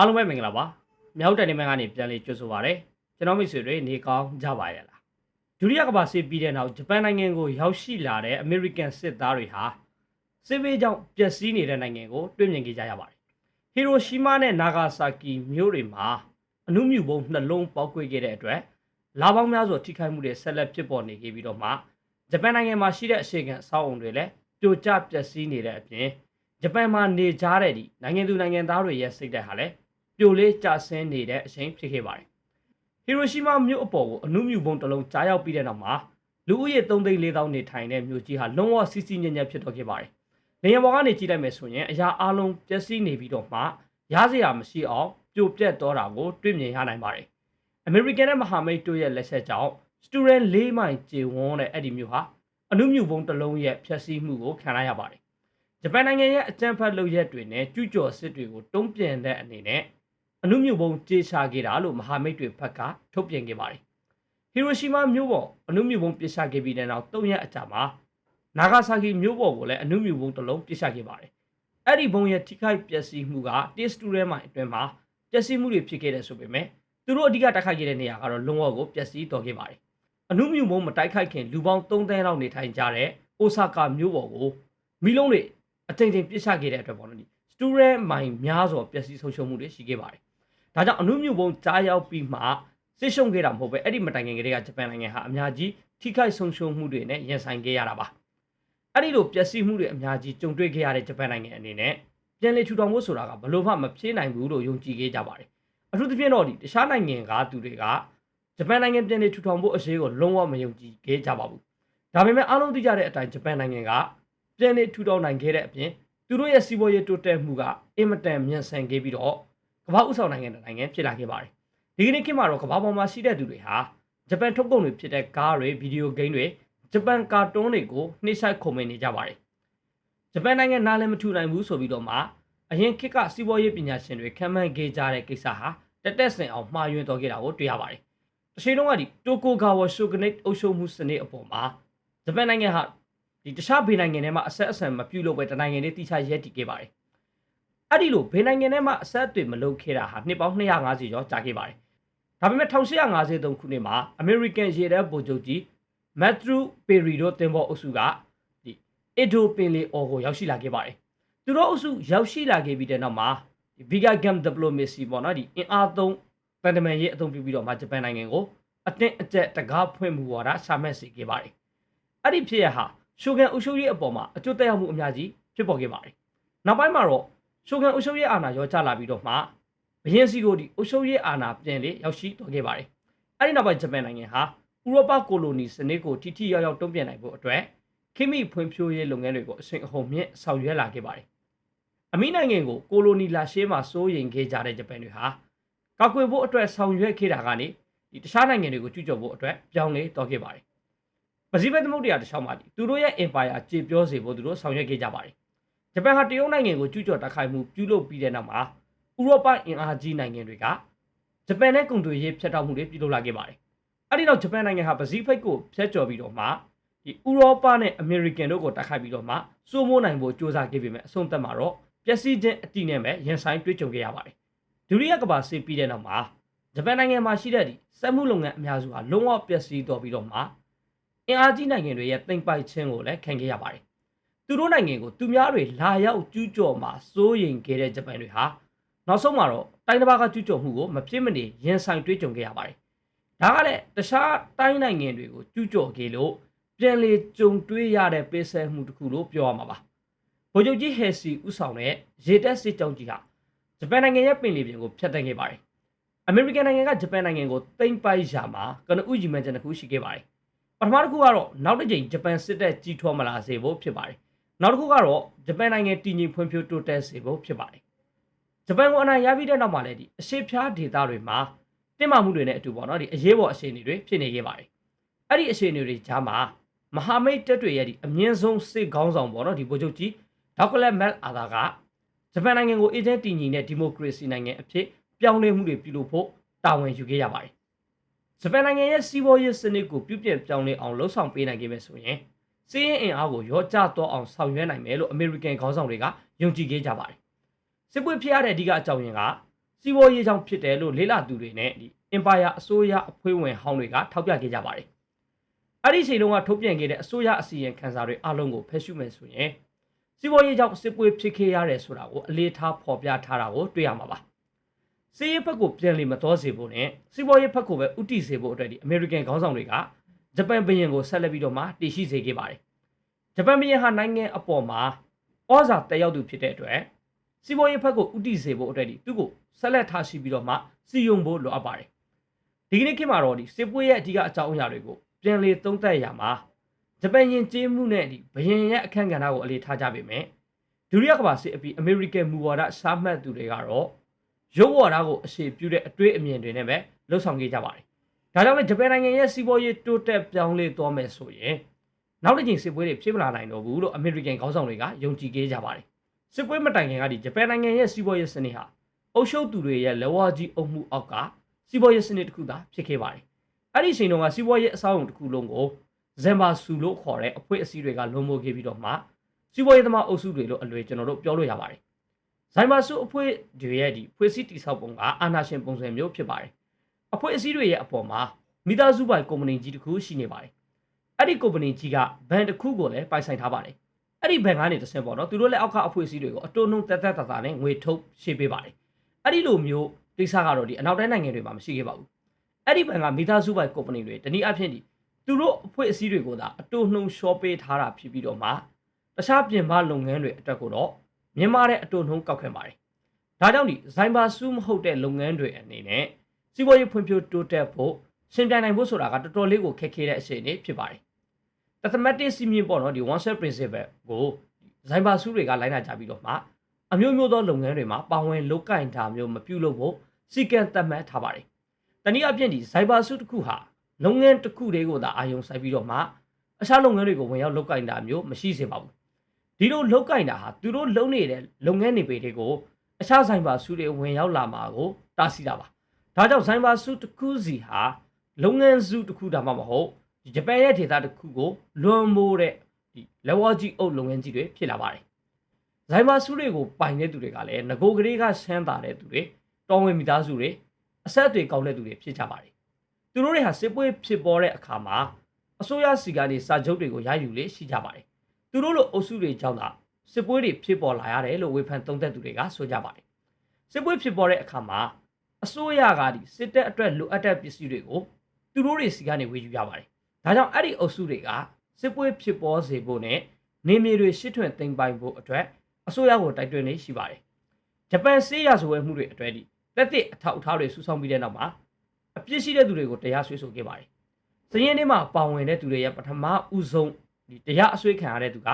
အားလုံးပဲမင်္ဂလာပါမြောက်တိုင်နေမန်ကနေပြန်လေးကြိုဆိုပါရစေကျွန်တော်မိတ်ဆွေတွေနေကောင်းကြပါရဲ့လားဒုတိယကမ္ဘာစစ်ပြီးတဲ့နောက်ဂျပန်နိုင်ငံကိုရောက်ရှိလာတဲ့အမေရိကန်စစ်သားတွေဟာစစ်ဘေးကြောင့်ပျက်စီးနေတဲ့နိုင်ငံကိုတွေ့မြင်ခဲ့ကြရပါတယ်ဟီရိုရှီးမားနဲ့နာဂါဆာကီမြို့တွေမှာအနုမြူဘုံနှလုံးပေါက်ကွဲခဲ့တဲ့အတွက်လာပေါင်းများစွာထိခိုက်မှုတွေဆက်လက်ဖြစ်ပေါ်နေခဲ့ပြီးတော့မှဂျပန်နိုင်ငံမှာရှိတဲ့အရှိကန်အဆောက်အုံတွေလည်းပြိုကျပျက်စီးနေတဲ့အပြင်ဂျပန်မှာနေကြတဲ့ဒီနိုင်ငံသူနိုင်ငံသားတွေရဲ့စိတ်ဓာတ်ဟာလည်း ပြိုလေးကျဆင်းနေတဲ့အချိန်ဖြစ်ခဲ့ပါတယ်။ဟီရိုရှီးမားမြို့အပေါ်ကိုအနုမြူဘုံတစ်လုံးကြားရောက်ပြီးတဲ့နောက်မှာလူဦးရေ3သိန်း4000နေထိုင်တဲ့မြို့ကြီးဟာလုံးဝစီးစီးညံ့ညံ့ဖြစ်တော့ခဲ့ပါတယ်။နေရပေါ်ကနေကြည့်လိုက်မယ်ဆိုရင်အရာအလုံးပျက်စီးနေပြီးတော့မှရစရာမရှိအောင်ပြိုပြက်တော့တာကိုတွေ့မြင်ရနိုင်ပါတယ်။ American နဲ့မဟာမိတ်တို့ရဲ့လက်ချက်ကြောင့် student ၄မိုင်ကျေဝန်းတဲ့အဲ့ဒီမြို့ဟာအနုမြူဘုံတစ်လုံးရဲ့ဖျက်ဆီးမှုကိုခံရရပါတယ်။ဂျပန်နိုင်ငံရဲ့အကြမ်းဖက်လုပ်ရက်တွေနဲ့ကျူးကျော်စစ်တွေကိုတုံ့ပြန်တဲ့အနေနဲ့ အနုမြုပ်ဘုံကြေချခဲ့တာလို့မဟာမိတ်တွေဘက်ကထုတ်ပြန်ခဲ့ပါတယ်။ဟီရိုရှီးမားမြို့ပေါ်အနုမြုပ်ဘုံပစ်ချခဲ့ပြီးတဲ့နောက်၃ရက်အကြာမှာနာဂါဆာကီမြို့ပေါ်ကိုလည်းအနုမြုပ်ဘုံတစ်လုံးပစ်ချခဲ့ပါတယ်။အဲ့ဒီဘုံရဲ့ထိခိုက်ပျက်စီးမှုကတစ်စတူရဲမိုင်အတွင်းမှာပျက်စီးမှုတွေဖြစ်ခဲ့တယ်ဆိုပေမဲ့သူတို့အဓိကတိုက်ခိုက်ခဲ့တဲ့နေရာကတော့လုံးဝကိုပျက်စီးတော်ခဲ့ပါတယ်။အနုမြုပ်ဘုံမတိုက်ခိုက်ခင်လူပေါင်း3သန်းလောက်နေထိုင်ကြတဲ့အိုဆာကာမြို့ပေါ်ကိုမီလုံးတွေအကြိမ်ကြိမ်ပစ်ချခဲ့တဲ့အတွက်ပေါ့နော်ဒီစတူရဲမိုင်များစွာပျက်စီးဆုံးရှုံးမှုတွေရှိခဲ့ပါတယ်။ ဒါကြောင့်အနုမြူဘုံကြားရောက်ပြီးမှစစ်ရှုံခဲ့တာမဟုတ်ပဲအဲ့ဒီမတိုင်ခင်ကတည်းကဂျပန်နိုင်ငံဟာအများကြီးထိခိုက်ဆုံးရှုံးမှုတွေနဲ့ရင်ဆိုင်ခဲ့ရတာပါအဲ့ဒီလိုပျက်စီးမှုတွေအများကြီးကြုံတွေ့ခဲ့ရတဲ့ဂျပန်နိုင်ငံအနေနဲ့ပြန်လည်ထူထောင်ဖို့ဆိုတာကဘလို့မှမဖြစ်နိုင်ဘူးလို့ယုံကြည်ခဲ့ကြပါတယ်အထူးသဖြင့်တော့ဒီတခြားနိုင်ငံကသူတွေကဂျပန်နိုင်ငံပြန်လည်ထူထောင်ဖို့အရေးကိုလုံးဝမယုံကြည်ခဲ့ကြပါဘူးဒါပေမဲ့အားလုံးသိကြတဲ့အတိုင်းဂျပန်နိုင်ငံကပြန်လည်ထူထောင်နိုင်ခဲ့တဲ့အပြင်သူတို့ရဲ့စီးပွားရေးတိုးတက်မှုကအင်မတန်မြန်ဆန်ခဲ့ပြီးတော့ ကမ္ဘာဥဆောင်နိုင်ငံတစ်နိုင်ငံဖြစ်လာခဲ့ပါတယ်။ဒီကနေ့ခေတ်မှာတော့ကမ္ဘာပေါ်မှာရှိတဲ့သူတွေဟာဂျပန်ထုတ်ကုန်တွေဖြစ်တဲ့ကားတွေဗီဒီယိုဂိမ်းတွေဂျပန်ကာတွန်းတွေကိုနှိမ့်ဆက်ခုံမင်နေကြပါတယ်။ဂျပန်နိုင်ငံနားလည်းမထူနိုင်ဘူးဆိုပြီးတော့မှအရင်ခေတ်ကစီးပွားရေးပညာရှင်တွေခံမှန်းခဲ့ကြတဲ့ကိစ္စဟာတက်တက်ဆင်အောင်မှားယွင်းတော်ခဲ့တာကိုတွေ့ရပါတယ်။တစ်ချိန်လုံးကဒီတိုကိုဂါဝါရှိုဂနိတ်အုပ်ချုပ်မှုစနစ်အပေါ်မှာဂျပန်နိုင်ငံဟာဒီတခြားဘေးနိုင်ငံတွေမှာအဆက်အဆံမပြုတ်လို့ပဲတနိုင်ငံလေးတိကျရက်တည်ခဲ့ပါတယ်။ အဲ့ဒီလိုဘယ်နိုင်ငံထဲမှာအဆက်အသွယ်မလုပ်ခဲ့တာဟာနှစ်ပေါင်း250ကျော်ကြာခဲ့ပါတယ်။ဒါပေမဲ့1853ခုနှစ်မှာ American ရေတပ်ဗိုလ်ချုပ်ကြီး Matthew Perry တို့တင်ပေါ်အုပ်စုကဒီအဒိုပင်လီအော်ကိုရောက်ရှိလာခဲ့ပါတယ်။သူတို့အုပ်စုရောက်ရှိလာခဲ့ပြီးတဲ့နောက်မှာဒီ Vega Gam Diplomacy ပေါ့နော်ဒီအင်အားသုံးတန်တမန်ရေးအသုံးပြုပြီးတော့မှဂျပန်နိုင်ငံကိုအတင်းအကျပ်တကားဖွင့်မှုဝါဒရှာမှတ်စေခဲ့ပါတယ်။အဲ့ဒီဖြစ်ရဟာရှိုဂန်အုပ်ချုပ်ရေးအပေါ်မှာအကျိုးသက်ရောက်မှုအများကြီးဖြစ်ပေါ်ခဲ့ပါတယ်။နောက်ပိုင်းမှာတော့ ရှိုဂန်အုပ်ချုပ်ရေးအာဏာရောကျလာပြီးတော့မှဘရင်စီကိုဒီအုပ်ချုပ်ရေးအာဏာပြန်လေရောက်ရှိတော်ခဲ့ပါတယ်။အဲဒီနောက်ပိုင်းဂျပန်နိုင်ငံဟာဥရောပကိုလိုနီစနစ်ကိုထိထိရောက်ရောက်တုံ့ပြန်နိုင်ဖို့အတွက်ခိမိဖွံ့ဖြိုးရေးလုပ်ငန်းတွေကိုအစဉ်အဟုန်မြင့်ဆောင်ရွက်လာခဲ့ပါတယ်။အမိနိုင်ငံကိုကိုလိုနီလာရှေးမှာစိုးရိမ်ခဲ့ကြတဲ့ဂျပန်တွေဟာကာကွယ်ဖို့အတွက်ဆောင်ရွက်ခဲ့တာကနေဒီတခြားနိုင်ငံတွေကိုကျူးကျော်ဖို့အတွက်ပြောင်းလဲတော်ခဲ့ပါတယ်။ပစိဖိတ်သမုဒ္ဒရာတစ်လျှောက်မှာဒီသူတို့ရဲ့ empire ကြေပြောစေဖို့သူတို့ဆောင်ရွက်ခဲ့ကြပါတယ်။ ဂျပန်ဟာတရုတ်နိုင်ငံကိုကျူးကျော်တိုက်ခိုက်မှုပြုလုပ်ပြီးတဲ့နောက်မှာဥရောပအင်အားကြီးနိုင်ငံတွေကဂျပန်နဲ့ကုန်သွယ်ရေးဖျက်တောက်မှုတွေပြုလုပ်လာခဲ့ပါတယ်။အဲဒီနောက်ဂျပန်နိုင်ငံဟာပစိဖိတ်ကိုဖျက်ကျော်ပြီးတော့မှဒီဥရောပနဲ့အမေရိကန်တို့ကိုတိုက်ခိုက်ပြီးတော့မှစိုးမိုးနိုင်ဖို့စ조사ခဲ့ပေမဲ့အဆုံးသတ်မှာတော့ပျက်စီးခြင်းအတိနဲ့ပဲရင်ဆိုင်တွေ့ကြုံခဲ့ရပါတယ်။ဒုတိယကမ္ဘာစစ်ပြီးတဲ့နောက်မှာဂျပန်နိုင်ငံမှာရှိတဲ့ဒီစက်မှုလုပ်ငန်းအများစုဟာလုံးဝပျက်စီးတော်ပြီးတော့မှအင်အားကြီးနိုင်ငံတွေရဲ့တင်ပိုက်ခြင်းကိုလည်းခံခဲ့ရပါတယ်။ သူတို့နိုင်ငံကိုသူများတွေလာရောက်ကျူးကျော်မှာစိုးရိမ်ခဲ့တဲ့ဂျပန်တွေဟာနောက်ဆုံးမှာတော့တိုင်းတစ်ပါးကကျူးကျော်မှုကိုမဖြစ်မနေရင်ဆိုင်တွေ့ကြုံခဲ့ရပါတယ်။ဒါကလည်းတခြားတိုင်းနိုင်ငံတွေကိုကျူးကျော်ခဲ့လို့ပြန်လေကြုံတွေ့ရတဲ့ပေးဆဲမှုတစ်ခုလို့ပြောရမှာပါ။ဗိုလ်ချုပ်ကြီးဟယ်စီဦးဆောင်တဲ့ရေတပ်စစ်ကြောင်းကြီးဟာဂျပန်နိုင်ငံရဲ့ပင်လယ်ပြင်ကိုဖျက်သိမ်းခဲ့ပါတယ်။အမေရိကန်နိုင်ငံကဂျပန်နိုင်ငံကိုသိမ်းပိုက်ရာမှာကနဦးကြီးမှန်ချက်တစ်ခုရှိခဲ့ပါတယ်။ပထမတစ်ခုကတော့နောက်တစ်ကြိမ်ဂျပန်စစ်တပ်ကြီးထွားမလာစေဖို့ဖြစ်ပါတယ်။ နောက်တစ်ခုကတော့ဂျပန်နိုင်ငံတည်ငြိမ်ဖွံ့ဖြိုးတိုးတက်စေဖို့ဖြစ်ပါတယ်။ဂျပန်ကအနိုင်ရပြီးတဲ့နောက်မှာလည်းဒီအရှေ့ဖျားဒေသတွေမှာတင်းမာမှုတွေနဲ့အတူပေါ့နော်ဒီအရေးပေါ်အခြေအနေတွေဖြစ်နေခဲ့ပါတယ်။အဲ့ဒီအခြေအနေတွေကြားမှာမဟာမိတ်တပ်တွေရဲ့ဒီအမြင့်ဆုံးစစ်ခေါင်းဆောင်ပေါ့နော်ဒီဗိုလ်ချုပ်ကြီးဒေါက်ကလက်မက်အာသာကဂျပန်နိုင်ငံကိုအေဂျင့်တည်ငြိမ်တဲ့ဒီမိုကရေစီနိုင်ငံအဖြစ်ပြောင်းလဲမှုတွေပြုလုပ်ဖို့တာဝန်ယူခဲ့ရပါတယ်။ဂျပန်နိုင်ငံရဲ့စီးပွားရေးစနစ်ကိုပြုပြင်ပြောင်းလဲအောင်လှုံ့ဆော်ပေးနိုင်ခဲ့မယ်ဆိုရင် စီးရင်အင်အားကိုရောကျတော့အောင်ဆောင်ရွက်နိုင်မယ်လို့အမေရိကန်ခေါင်းဆောင်တွေကယုံကြည်ခဲ့ကြပါတယ်။စစ်ပွဲဖြစ်ရတဲ့အဓိကအကြောင်းရင်းကစီးပွားရေးကြောင့်ဖြစ်တယ်လို့လေးလာသူတွေနဲ့ဒီ Empire အစိုးရအဖွဲ့ဝင်ဟောင်းတွေကထောက်ပြခဲ့ကြပါတယ်။အဲ့ဒီချိန်တုန်းကထုတ်ပြန်ခဲ့တဲ့အစိုးရအစီရင်ခံစာတွေအလုံးကိုဖယ်ရှုမယ်ဆိုရင်စီးပွားရေးကြောင့်စစ်ပွဲဖြစ်ခဲ့ရတယ်ဆိုတာကိုအလေးထားဖော်ပြထားတာကိုတွေ့ရမှာပါ။စီးရေးဘက်ကိုပြန်လည်မတော်စေဖို့နဲ့စီးပွားရေးဘက်ကိုပဲဥတီစေဖို့အတွက်ဒီ American ခေါင်းဆောင်တွေက ဂျပန်ဘုရင်ကိုဆက်လက်ပြီးတော့မှတည်ရှိစေခဲ့ပါတယ်။ဂျပန်ဘုရင်ဟာနိုင်ငံအပေါ်မှာဩဇာတက်ရောက်သူဖြစ်တဲ့အတွက်စီးပွားရေးဘက်ကိုဥတီစေဖို့အတွက်ဒီသူ့ကိုဆက်လက်ထားရှိပြီးတော့မှစီယုံဖို့လိုအပ်ပါတယ်။ဒီကနေ့ခေတ်မှာတော့ဒီစစ်ပွဲရဲ့အဓိကအကြောင်းအရာတွေကိုပြန်လည်သုံးသပ်ရမှာဂျပန်ယဉ်ကျေးမှုနဲ့ဒီဘုရင်ရဲ့အခန့်ကဏ္ဍကိုအလေးထားကြပေမဲ့ဒုတိယကမ္ဘာစစ်အပြီးအမေရိကန်မူဝါဒရှားမှတ်သူတွေကတော့ရုပ်ဝါဒကိုအခြေပြုတဲ့အတွေ့အမြင်တွေနဲ့ပဲလှုပ်ဆောင်ခဲ့ကြပါတယ်။ ဒါကြောင့်လည်းဂျပန်နိုင်ငံရဲ့စီးပွားရေးတိုးတက်ပြောင်းလဲသွားမယ်ဆိုရင်နောက်တစ်ချိန်စစ်ပွဲတွေဖြစ်မလာနိုင်တော့ဘူးလို့အမေရိကန်ခေါင်းဆောင်တွေကယုံကြည်ခဲ့ကြပါတယ်။စစ်ပွဲမတိုင်ခင်ကဒီဂျပန်နိုင်ငံရဲ့စီးပွားရေးစနစ်ဟာအုပ်ချုပ်သူတွေရဲ့လက်ဝါးကြီးအုပ်မှုအောက်ကစီးပွားရေးစနစ်တစ်ခုသာဖြစ်ခဲ့ပါတယ်။အဲ့ဒီအချိန်တုန်းကစီးပွားရေးအဆောက်အုံတစ်ခုလုံးကိုဇမ်ဘာဆူလို့ခေါ်တဲ့အဖွဲ့အစည်းတွေကလွန်မိုးခဲ့ပြီးတော့မှစီးပွားရေးသမားအုပ်စုတွေလို့အလွယ်ကျွန်တော်တို့ပြောလို့ရပါတယ်။ဇမ်ဘာဆူအဖွဲ့တွေရဲ့ဒီဖွဲ့စည်းတည်ဆောက်ပုံကအာဏာရှင်ပုံစံမျိုးဖြစ်ပါတယ်။ အဖွဲ့အစည်းတွေရဲ့အပေါ်မှာမိသားစုပိုင်ကုမ္ပဏီကြီးတစ်ခုရှိနေပါတယ်။အဲ့ဒီကုမ္ပဏီကြီးကဘဏ်တစ်ခုကိုလည်းပိုင်ဆိုင်ထားပါတယ်။အဲ့ဒီဘဏ်ကနေတစ်ဆင့်ပေါ့နော်သူတို့လည်းအောက်ကအဖွဲ့အစည်းတွေကိုအတုံးနှုံတက်တက်တာတာနဲ့ငွေထုတ်ရှင်းပေးပါတယ်။အဲ့ဒီလိုမျိုးကိစ္စကတော့ဒီအနောက်တိုင်းနိုင်ငံတွေမှာမရှိခဲ့ပါဘူး။အဲ့ဒီဘဏ်ကမိသားစုပိုင်ကုမ္ပဏီတွေတနည်းအားဖြင့်ဒီသူတို့အဖွဲ့အစည်းတွေကိုသာအတုံးနှုံရှော့ပေးထားတာဖြစ်ပြီးတော့မှတခြားပြင်ပလုပ်ငန်းတွေအတွက်ကိုတော့မြန်မာတဲ့အတုံးနှုံကောက်ခွင့်ပါတယ်။ဒါကြောင့်ဒီဇိုင်ဘာဆူမဟုတ်တဲ့လုပ်ငန်းတွေအနေနဲ့ စီးပွားရေးဖွံ့ဖြိုးတိုးတက်ဖို့ရှင်ပြိုင်နိုင်ဖို့ဆိုတာကတော်တော်လေးကိုခက်ခဲတဲ့အခြေအနေဖြစ်ပါတယ်။ mathematics စီမင်းပေါ့နော်ဒီ one set principle ကိုဇိုင်ဘာဆူတွေကလိုင်းနာကြပြီးတော့မှအမျိုးမျိုးသောလုပ်ငန်းတွေမှာပါဝင်လုပ်ကင်တာမျိုးမပြုလုပ်ဖို့စီကံသတ်မှတ်ထားပါတယ်။တနည်းအားဖြင့်ဒီဇိုင်ဘာဆူတစ်ခုဟာလုပ်ငန်းတစ်ခုတည်းကိုသာအာရုံစိုက်ပြီးတော့မှအခြားလုပ်ငန်းတွေကိုဝင်ရောက်လုပ်ကင်တာမျိုးမရှိစေပါဘူး။ဒီလိုလုပ်ကင်တာဟာသူတို့လုပ်နေတဲ့လုပ်ငန်းတွေပေတွေကိုအခြားဇိုင်ဘာဆူတွေဝင်ရောက်လာမှာကိုတားဆီးတာပါ။ ဒါကြောင့်ဇိုင်ဘာဆူတစ်ခုစီဟာလုပ်ငန်းစုတစ်ခုဒါမှမဟုတ်ဂျပန်ရဲ့ဒေသတစ်ခုကိုလွန်မိုးတဲ့ဒီလက်ဝါးကြီးအုပ်လုပ်ငန်းကြီးတွေဖြစ်လာပါတယ်။ဇိုင်မာစုတွေကိုပိုင်တဲ့သူတွေကလည်းငကိုကလေးကဆန်းတာတဲ့သူတွေတော်ဝင်မိသားစုတွေအဆက်တွေကောင်းတဲ့သူတွေဖြစ်ကြပါတယ်။သူတို့တွေဟာစစ်ပွဲဖြစ်ပေါ်တဲ့အခါမှာအစိုးရစီကနေစာချုပ်တွေကိုရယူလေရှိကြပါတယ်။သူတို့လိုအုပ်စုတွေကြောင့်သာစစ်ပွဲတွေဖြစ်ပေါ်လာရတယ်လို့ဝေဖန်သုံးသပ်သူတွေကဆိုကြပါတယ်။စစ်ပွဲဖြစ်ပေါ်တဲ့အခါမှာ အစိုးရကဒီစစ်တပ်အတွက်လိုအပ်တဲ့ပစ္စည်းတွေကိုသူတို့တွေစီကနေဝေယူရပါတယ်။ဒါကြောင့်အဲ့ဒီအုပ်စုတွေကစစ်ပွဲဖြစ်ပေါ်စေဖို့နဲ့နေမြေတွေရှစ်ထွင်သိမ်းပိုင်ဖို့အတွက်အစိုးရကိုတိုက်တွန်းနေရှိပါတယ်။ဂျပန်စေးရဆိုဝဲမှုတွေအတွက်ဒီလက်သစ်အထောက်အထားတွေစုဆောင်းပြီးတဲ့နောက်မှာအပြစ်ရှိတဲ့သူတွေကိုတရားစွဲဆိုခဲ့ပါတယ်။စရင်ထဲမှာပါဝင်တဲ့သူတွေရဲ့ပထမဦးဆုံးဒီတရားအစွဲခံရတဲ့သူက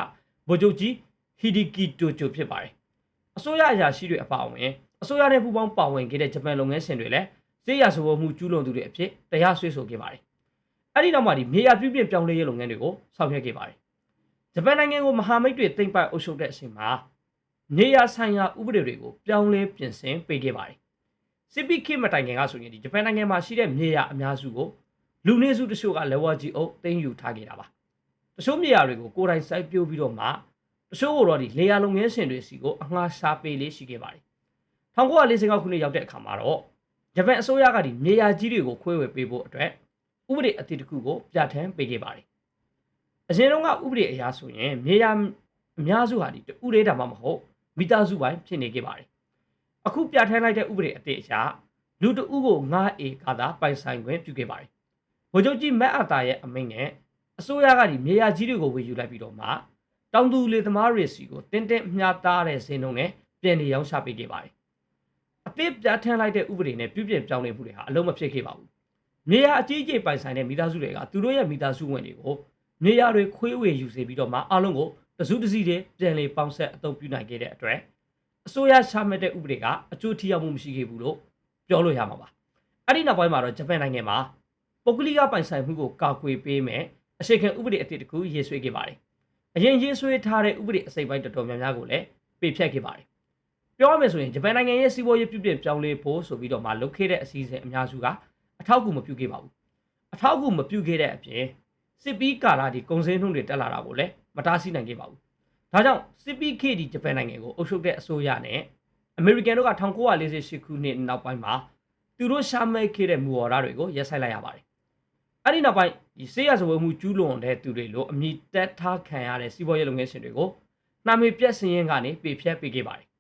ဗိုလ်ချုပ်ကြီးဟီဒီကီတိုချိုဖြစ်ပါတယ်။အစိုးရအရာရှိတွေအပါအဝင် အစိုးရနဲ့ပူးပေါင်းပါဝင်ခဲ့တဲ့ဂျပန်လုပ်ငန်းရှင်တွေလည်းစေးရဆိုဝမှုကျူးလွန်သူတွေအဖြစ်တရားစွဲဆိုခဲ့ပါတယ်။အဲ့ဒီနောက်မှာဒီမြေယာပြုပြင်ပြောင်းလဲရေးလုပ်ငန်းတွေကိုဆောင်ရွက်ခဲ့ပါတယ်။ဂျပန်နိုင်ငံကိုမဟာမိတ်တွေသိမ့်ပိုက်အုပ်ချုပ်တဲ့အချိန်မှာမြေယာဆိုင်ရာဥပဒေတွေကိုပြောင်းလဲပြင်ဆင်ပေးခဲ့ပါတယ်။စစ်ပီခေတ်မတိုင်ခင်ကဆိုရင်ဒီဂျပန်နိုင်ငံမှာရှိတဲ့မြေယာအများစုကိုလူနေစုတချို့ကလက်ဝါးကြီးအုပ်သိမ်းယူထားခဲ့တာပါ။တချို့မြေယာတွေကိုကိုယ်တိုင်စိုက်ပျိုးပြီးတော့မှတချို့ကတော့ဒီလေယာလုပ်ငန်းရှင်တွေစီကိုအငှားရှာပေးလေးရှိခဲ့ပါတယ်။ 1946ခုနှစ်ရောက်တဲ့အခါမှာတော့ဂျပန်အစိုးရကဒီမြေယာကြီးတွေကိုခွဲဝေပေးဖို့အတွက်ဥပဒေအသစ်တစ်ခုကိုပြဋ္ဌာန်းပေးခဲ့ပါတယ်။အရင်တုန်းကဥပဒေအရဆိုရင်မြေယာအများစုဟာဒီတူရဲတာမှမဟုတ်မိသားစုပိုင်းဖြစ်နေခဲ့ပါတယ်။အခုပြဋ္ဌာန်းလိုက်တဲ့ဥပဒေအသစ်အရလူတဦးကို9ဧကသာပိုင်ဆိုင်ခွင့်ပြုခဲ့ပါတယ်။ဗိုလ်ချုပ်ကြီးမက်အတာရဲ့အမိန့်နဲ့အစိုးရကဒီမြေယာကြီးတွေကိုဝေယူလိုက်ပြီးတော့မှတောင်သူလေသမားတွေစီကိုတင်းတင်းမြှားသားတဲ့ဈေးနှုန်းနဲ့ပြန်လည်ရောင်းချပေးခဲ့ပါတယ်အ သစ်ပြဋ္ဌာန်းလိုက်တဲ့ဥပဒေနဲ့ပြုပြင်ပြောင်းလဲမှုတွေဟာအလုံးမဖြစ်ခဲ့ပါဘူး။မြေယာအကြီးအကျယ်ပိုင်ဆိုင်တဲ့မိသားစုတွေကသူတို့ရဲ့မိသားစုဝင်တွေကိုမြေယာတွေခွေးဝေယူစေပြီးတော့မှအားလုံးကိုတစုတစည်းတည်းပြန်လည်ပေါင်းဆက်အသုံးပြုနိုင်ခဲ့တဲ့အတွက်အစိုးရရှာမှတ်တဲ့ဥပဒေကအကျိုးထိရောက်မှုမရှိခဲ့ဘူးလို့ပြောလို့ရမှာပါ။အဲ့ဒီနောက်ပိုင်းမှာတော့ဂျပန်နိုင်ငံမှာပုဂ္ဂလိကပိုင်ဆိုင်မှုကိုကာကွယ်ပေးမယ်အရှိခံဥပဒေအသစ်တစ်ခုရေးဆွဲခဲ့ပါတယ်။အရင်ရေးဆွဲထားတဲ့ဥပဒေအစိပ်ပိုင်းတော်တော်များများကိုလည်းပေဖြတ်ခဲ့ပါတယ် ပြောရမယ်ဆိုရင်ဂျပန်နိုင်ငံရဲ့စီးပွားရေးပြုပြင်ပြောင်းလဲဖို့ဆိုပြီးတော့မှလုပ်ခဲ့တဲ့အစည်းအဝေးအများစုကအထောက်အကူမပြုခဲ့ပါဘူးအထောက်အကူမပြုခဲ့တဲ့အပြင်စစ်ပီးကာလာဒီကုန်စည်နှုန်းတွေတက်လာတာကိုလည်းမတားဆီးနိုင်ခဲ့ပါဘူးဒါကြောင့်စစ်ပီးခေဒီဂျပန်နိုင်ငံကိုအုပ်ချုပ်တဲ့အစိုးရနဲ့အမေရိကန်တို့က1948ခုနှစ်နောက်ပိုင်းမှာသူတို့ရှာမဲခဲ့တဲ့မူဝါဒတွေကိုရက်ဆိုင်လိုက်ရပါတယ်။အဲ့ဒီနောက်ပိုင်းဒီဆေးရစဝဲမှုကျူးလွန်တဲ့သူတွေလိုအမိတက်ထားခံရတဲ့စီးပွားရေးလုပ်ငန်းရှင်တွေကိုနှာမေပြက်စင်းရင်ကနေပေဖြတ်ပေးခဲ့ပါတယ်။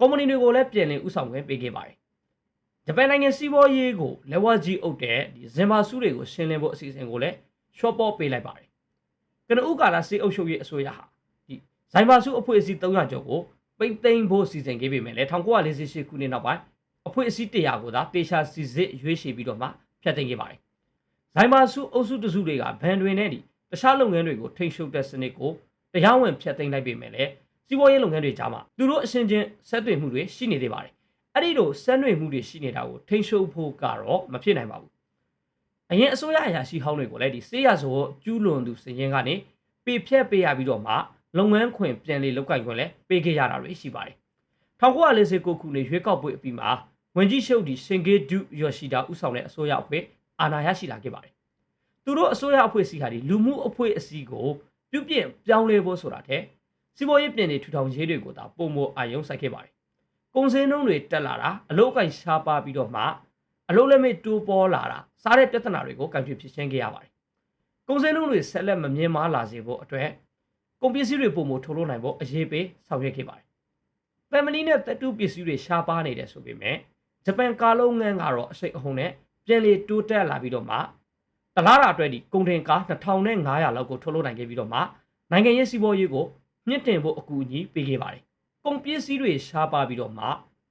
ကုမ္ပဏီတွေကိုလည်းပြန်လည်ဥဆောင်ခွင့်ပေးခဲ့ပါတယ်။ဂျပန်နိုင်ငံစီးပွားရေးကိုလက်ဝါးကြီးအုပ်တဲ့ဒီဇင်ဘာစုတွေကိုရှင်းလင်းဖို့အစီအစဉ်ကိုလည်းရှော့ပေါ့ပေးလိုက်ပါတယ်။ကနဦးကာလစေအုပ်ချုပ်ရေးအစိုးရဟာဒီဇိုင်ဘာစုအဖွဲ့အစည်း300ကျော်ကိုပိတ်သိမ်းဖို့စီစဉ်ခဲ့ပေမဲ့လည်း1948ခုနှစ်နောက်ပိုင်းအဖွဲ့အစည်း100ကိုသာတေချာစီစစ်ရွေးချယ်ပြီးတော့မှဖျက်သိမ်းခဲ့ပါတယ်။ဇိုင်ဘာစုအုပ်စုတစုတွေကဘန်တွင်နဲ့ဒီတခြားလုပ်ငန်းတွေကိုထိန်းချုပ်တဲ့စနစ်ကိုတရားဝင်ဖျက်သိမ်းလိုက်ပေမဲ့လည်း စီးပွားရေးလုပ်ငန်းတွေကြားမှာသူတို့အရှင်ချင်းဆက်သွယ်မှုတွေရှိနေသေးပါတယ်။အဲ့ဒီလိုဆက်နွယ်မှုတွေရှိနေတာကိုထိန်းချုပ်ဖို့ကတော့မဖြစ်နိုင်ပါဘူး။အရင်အစိုးရအရာရှိဟောင်းတွေကိုလည်းဒီစေးရဆိုကျူးလွန်သူစည်ရင်ကနေပေဖြတ်ပေးရပြီးတော့မှလုပ်ငန်းခွင်ပြန်လေလောက်ကိုင်ခွင့်လည်းပေးခဲ့ရတာတွေရှိပါတယ်။1949ခုနှစ်ရွေးကောက်ပွဲအပြီးမှာဝင်ကြီးရှုပ်ဒီစင်ဂေဒုယောရှိတာဥဆောင်တဲ့အစိုးရအဖွဲ့အာဏာရရှိလာခဲ့ပါတယ်။သူတို့အစိုးရအဖွဲ့အစည်းဟာဒီလူမှုအဖွဲ့အစည်းကိုပြုပြင်ပြောင်းလဲဖို့ဆိုတာတဲ့ စီးပွားရေးပြည်နေထူထောင်ရေးတွေကိုသာပုံမအာယုံစိုက်ခဲ့ပါတယ်။ကုန်စည်နှုန်းတွေတက်လာတာအလုပ်အကိုင်ရှားပါပြီးတော့မှအလုပ်လက်မဲ့တိုးပေါ်လာတာစားတဲ့ပြဿနာတွေကိုကန်ပြဖြစ်ရှင်းခဲ့ရပါတယ်။ကုန်စည်နှုန်းတွေဆက်လက်မမြင်မာလာစေဖို့အတွက်ကုန်ပစ္စည်းတွေပုံမထုတ်လုပ်နိုင်ဖို့အရေးပေးဆောင်ရွက်ခဲ့ပါတယ်။ family နဲ့တတူပစ္စည်းတွေရှားပါနေတယ်ဆိုပေမဲ့ဂျပန်ကားလုံးငန်းကတော့အစိတ်အဟုန်နဲ့ပြန်လေတိုးတက်လာပြီးတော့မှတလားတာအတွက်ဒီကုန်တင်ကား2500လောက်ကိုထုတ်လုပ်နိုင်ခဲ့ပြီးတော့မှနိုင်ငံရေးစီးပွားရေးကို မြင့်တင်ဖို့အကူအညီပေးခဲ့ပါတယ်။ကုန်ပစ္စည်းတွေရှားပါပြီးတော့မှ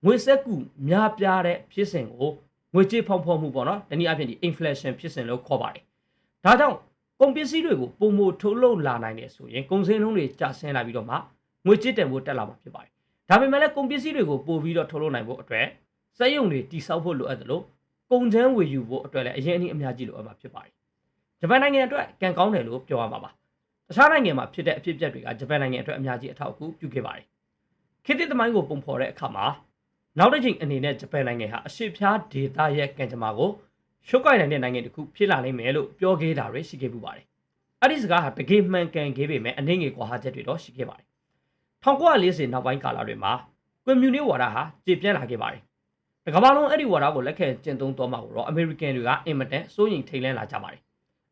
ငွေစက်ကူများပြားတဲ့ဖြစ်စဉ်ကိုငွေကြေးဖောင်းဖော်မှုပေါ့နော်။ဒီနည်းအားဖြင့်ဒီ inflation ဖြစ်စဉ်လို့ခေါ်ပါတယ်။ဒါကြောင့်ကုန်ပစ္စည်းတွေကိုပုံမထုတ်လုပ်လာနိုင်တယ်ဆိုရင်ကုန်စည်နှုန်းတွေကျဆင်းလာပြီးတော့မှငွေကြေးတန်ဖိုးတက်လာမှာဖြစ်ပါတယ်။ဒါပေမဲ့လည်းကုန်ပစ္စည်းတွေကိုပို့ပြီးတော့ထုတ်လုပ်နိုင်ဖို့အတွက်စက်ရုံတွေတိစောက်ဖို့လိုအပ်တယ်လို့ကုန်ချမ်းဝယ်ယူဖို့အတွက်လည်းအရင်အနည်းအများကြီးလိုအပ်မှာဖြစ်ပါတယ်။ဂျပန်နိုင်ငံအတွက်ကံကောင်းတယ်လို့ပြောရမှာပါ။ တခြားနိုင်ငံမှာဖြစ်တဲ့အဖြစ်အပျက်တွေကဂျပန်နိုင်ငံအတွက်အများကြီးအထောက်အကူပြုခဲ့ပါတယ်။ခေတ်သစ်သမိုင်းကိုပုံဖော်တဲ့အခါမှာနောက်တစ်ချိန်အနေနဲ့ဂျပန်နိုင်ငံဟာအရှိဖြားဒေသရဲ့ကံကြမ္မာကိုရှုပ်ကိုင်နိုင်တဲ့နိုင်ငံတစ်ခုဖြစ်လာနိုင်မယ်လို့ပြောခဲ့တာတွေရှိခဲ့ပူပါတယ်။အဲ့ဒီစကားဟာတကယ်မှန်ကန်ခဲ့ပေမဲ့အနေငယ်ကွာဟချက်တွေတော့ရှိခဲ့ပါတယ်။1940နောက်ပိုင်းကာလတွေမှာကွန်မြူနစ်ဝါဒဟာကျေပြန့်လာခဲ့ပါတယ်။တကမ္ဘာလုံးအဲ့ဒီဝါဒကိုလက်ခံကျင့်သုံးသွားမှာကိုတော့အမေရိကန်တွေကအင်မတန်စိုးရိမ်ထိတ်လန့်လာကြပါတယ်။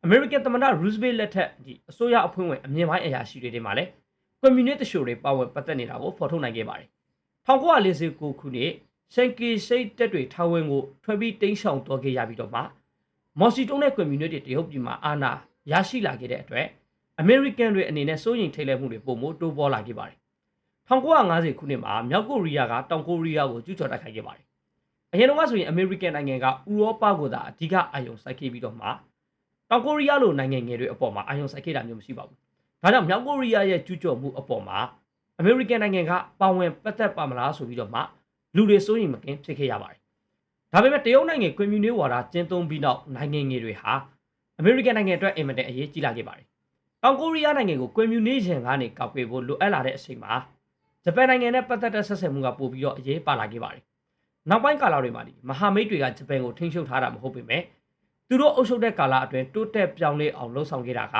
အမေရိကန်သမ္မတရူးစဗေးလက်ထက်ဒီအစိုးရအဖွဲ့ဝင်အမြင့်ပိုင်းအရာရှိတွေထဲမှာလည်းကွန်မြူနစ်တရှို့တွေပါဝင်ပတ်သက်နေတာကိုဖော်ထုတ်နိုင်ခဲ့ပါတယ်။1949ခုနှစ်ရှန်ကီရှိတ်တက်တွေထောင်ဝင်ကိုထွက်ပြီးတိမ်းရှောင်သွားခဲ့ရပြီးတော့မှမော်စီတုံးတဲ့ကွန်မြူနတီတရုတ်ပြည်မှာအာဏာရရှိလာခဲ့တဲ့အတွက်အမေရိကန်တွေအနေနဲ့စိုးရိမ်ထိတ်လန့်မှုတွေပုံမို့တိုးပေါ်လာခဲ့ပါတယ်။1950ခုနှစ်မှာမြောက်ကိုရီးယားကတောင်ကိုရီးယားကိုကျူးကျော်တိုက်ခိုက်ခဲ့ပါတယ်။အရင်တော့ဆိုရင်အမေရိကန်နိုင်ငံကဥရောပကိုသာအဓိကအာရုံစိုက်ခဲ့ပြီးတော့မှ တောင်ကိုရီးယားလိုနိုင်ငံငယ်တွေအပေါ်မှာအာရုံစိုက်ခဲ့တာမျိုးမရှိပါဘူး။ဒါကြောင့်မြောက်ကိုရီးယားရဲ့ကျူးကျော်မှုအပေါ်မှာအမေရိကန်နိုင်ငံကပါဝင်ပတ်သက်ပါမလားဆိုပြီးတော့မှလူတွေစိုးရိမ်မကင်းဖြစ်ခဲ့ရပါတယ်ဒါပေမဲ့တရုတ်နိုင်ငံကွန်မြူနစ်ဝါဒကျင်းသုံးပြီးနောက်နိုင်ငံငယ်တွေဟာအမေရိကန်နိုင်ငံအတွက်အင်မတန်အရေးကြီးလာခဲ့ပါတယ်။တောင်ကိုရီးယားနိုင်ငံကိုကွန်မြူနစ်ရန်ကနေကောက်ွယ်ဖို့လိုအပ်လာတဲ့အချိန်မှာဂျပန်နိုင်ငံနဲ့ပတ်သက်တဲ့ဆက်ဆံမှုကပိုပြီးတော့အရေးပါလာခဲ့ပါတယ်။နောက်ပိုင်းကာလတွေမှာဒီမဟာမိတ်တွေကဂျပန်ကိုထိန်းချုပ်ထားတာမဟုတ်ပေမဲ့ သူတို့အုပ်ချုပ်တဲ့ကာလအတွင်းတိုးတက်ပြောင်းလဲအောင်လှုံ့ဆော်ခဲ့တာက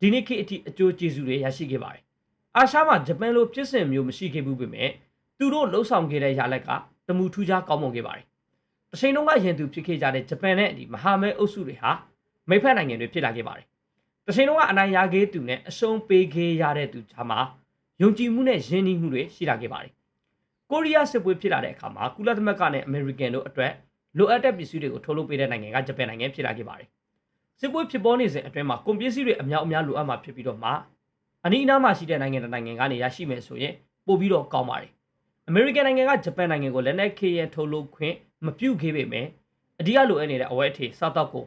ဒီနေ့ခေတ်အထိအကျိုးကျေးဇူးတွေရရှိခဲ့ပါတယ်။အာရှမှာဂျပန်လိုဖြစ်စဉ်မျိုးမရှိခဲ့ဘူးပေမဲ့သူတို့လှုံ့ဆော်ခဲ့တဲ့ရလက်ကတမူထူးခြားကောင်းမွန်ခဲ့ပါတယ်။တချိန်လုံးကရင်သူဖြစ်ခဲ့ကြတဲ့ဂျပန်နဲ့ဒီမဟာမဲအုပ်စုတွေဟာမိဖက်နိုင်ငံတွေဖြစ်လာခဲ့ပါတယ်။တချိန်လုံးကအနိုင်ရခဲ့သူနဲ့အရှုံးပေးခဲ့ရတဲ့သူကြားမှာယုံကြည်မှုနဲ့ယဉ်ကျေးမှုတွေရှိလာခဲ့ပါတယ်။ကိုရီးယားစစ်ပွဲဖြစ်လာတဲ့အခါမှာကုလသမဂ္ဂနဲ့အမေရိကန်တို့အတွက် လိုအပ်တဲ့ပစ္စည်းတွေကိုထုတ်လုပ်ပေးတဲ့နိုင်ငံကဂျပန်နိုင်ငံဖြစ်လာခဲ့ပါတယ်။စစ်ပွဲဖြစ်ပေါ်နေစဉ်အတွင်းမှာကုန်ပစ္စည်းတွေအများအများလိုအပ်မှာဖြစ်ပြီးတော့မှအနီးအနားမှာရှိတဲ့နိုင်ငံတစ်နိုင်ငံကနေရရှိမယ်ဆိုရင်ပို့ပြီးတော့ကောင်းပါတယ်အမေရိကန်နိုင်ငံကဂျပန်နိုင်ငံကိုလက်နက်ခေရထုတ်လုပ်ခွင့်မပြုခဲ့ပေမဲ့အဓိကလိုအပ်နေတဲ့အဝဲအထေစားတော့ကို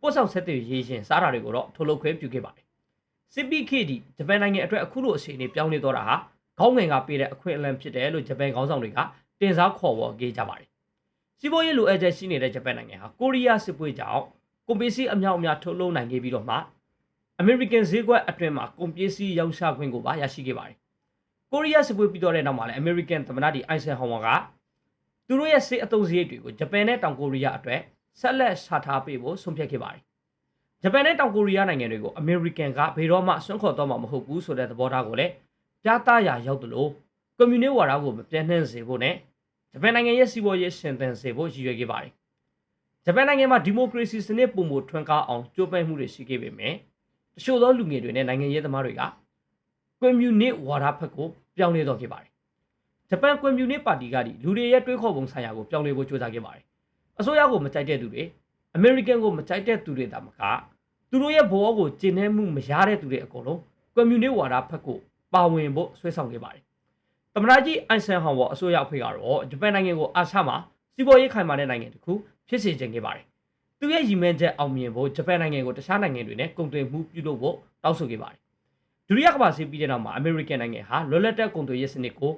ပို့ဆောင်ဆက်သွယ်ရေးရှင်စားတာတွေကိုတော့ထုတ်လုပ်ခွင့်ပြုခဲ့ပါတယ်စစ်ပီခေဒီဂျပန်နိုင်ငံအတွက်အခုလိုအခြေအနေပြောင်းလဲတော့တာဟာခေါင်းငင်ကပေးတဲ့အခွင့်အလမ်းဖြစ်တယ်လို့ဂျပန်ခေါင်းဆောင်တွေကတင်စားခေါ်ဝေါ်ခဲ့ကြပါတယ် စီးပွားရေးလိုအပ်ချက်ရှိနေတဲ့ဂျပန်နိုင်ငံဟာကိုရီးယားစစ်ပွဲကြောင့်ကုန်ပစ္စည်းအများအများထုတ်လုပ်နိုင်ခဲ့ပြီးတော့မှအမေရိကန်ဈေးကွက်အတွင်းမှာကုန်ပစ္စည်းရောင်းချခွင့်ကိုပါရရှိခဲ့ပါတယ်ကိုရီးယားစစ်ပွဲပြီးတော့တဲ့နောက်မှာလည်းအမေရိကန်သမ္မတဒီအိုင်ဆန်ဟောင်ဝါကသူတို့ရဲ့စစ်အုပ်စရိတ်တွေကိုဂျပန်နဲ့တောင်ကိုရီးယားအတွက်ဆက်လက်ရှာထားပေးဖို့ဆုံးဖြတ်ခဲ့ပါတယ်။ဂျပန်နဲ့တောင်ကိုရီးယားနိုင်ငံတွေကိုအမေရိကန်ကဘယ်တော့မှဆွန့်ခေါ်တော့မှာမဟုတ်ဘူးဆိုတဲ့သဘောထားကိုလည်းပြသရာရောက်သလိုကွန်မြူနစ်ဝါဒကိုမပြန့်နှံ့စေဖို့နဲ့ ဂျပန်နိုင်ငံရဲ့စီးပွားရေးရှင်သန်စေဖို့ရည်ရွယ်ခဲ့ပါတယ်ဂျပန်နိုင်ငံမှာဒီမိုကရေစီစနစ်ပုံမှုထွန်းကားအောင်ကြိုးပမ်းမှုတွေရှိခဲ့ပေမဲ့တချို့သောလူငယ်တွေနဲ့နိုင်ငံရေးသမားတွေကကွန်မြူနစ်ဝါဒဘက်ကိုပြောင်းလဲတော့ခဲ့ပါတယ်ဂျပန်ကွန်မြူနစ်ပါတီကဒီလူတွေရဲ့တွေးခေါ်ပုံဆိုင်ရာကိုပြောင်းလဲဖို့ကြိုးစားခဲ့ပါတယ်အစိုးရကိုမကြိုက်တဲ့သူတွေအမေရိကန်ကိုမကြိုက်တဲ့သူတွေတာမကသူတို့ရဲ့ဘောကိုကျင့်နှဲမှုမရတဲ့သူတွေအကုန်လုံးကွန်မြူနစ်ဝါဒဘက်ကိုပါဝင်ဖို့ဆွဲဆောင်ခဲ့ပါတယ် သမ္မတကြီးအိုင်ဆန်ဟောင်ဝါအစိုးရအဖွဲ့ကတော့ဂျပန်နိုင်ငံကိုအာရှမှာစီးပွားရေးခိုင်မာတဲ့နိုင်ငံတစ်ခုဖြစ်စေချင်ခဲ့ပါတယ်။သူရဲ့ရည်မှန်းချက်အောင်မြင်ဖို့ဂျပန်နိုင်ငံကိုတခြားနိုင်ငံတွေနဲ့ကုန်သွယ်မှုပြုလုပ်ဖို့တောင်းဆိုခဲ့ပါတယ်။ဒုတိယကမ္ဘာစစ်ပြီးတဲ့နောက်မှာအမေရိကန်နိုင်ငံဟာလွတ်လပ်တဲ့ကုန်သွယ်ရေးစနစ်ကို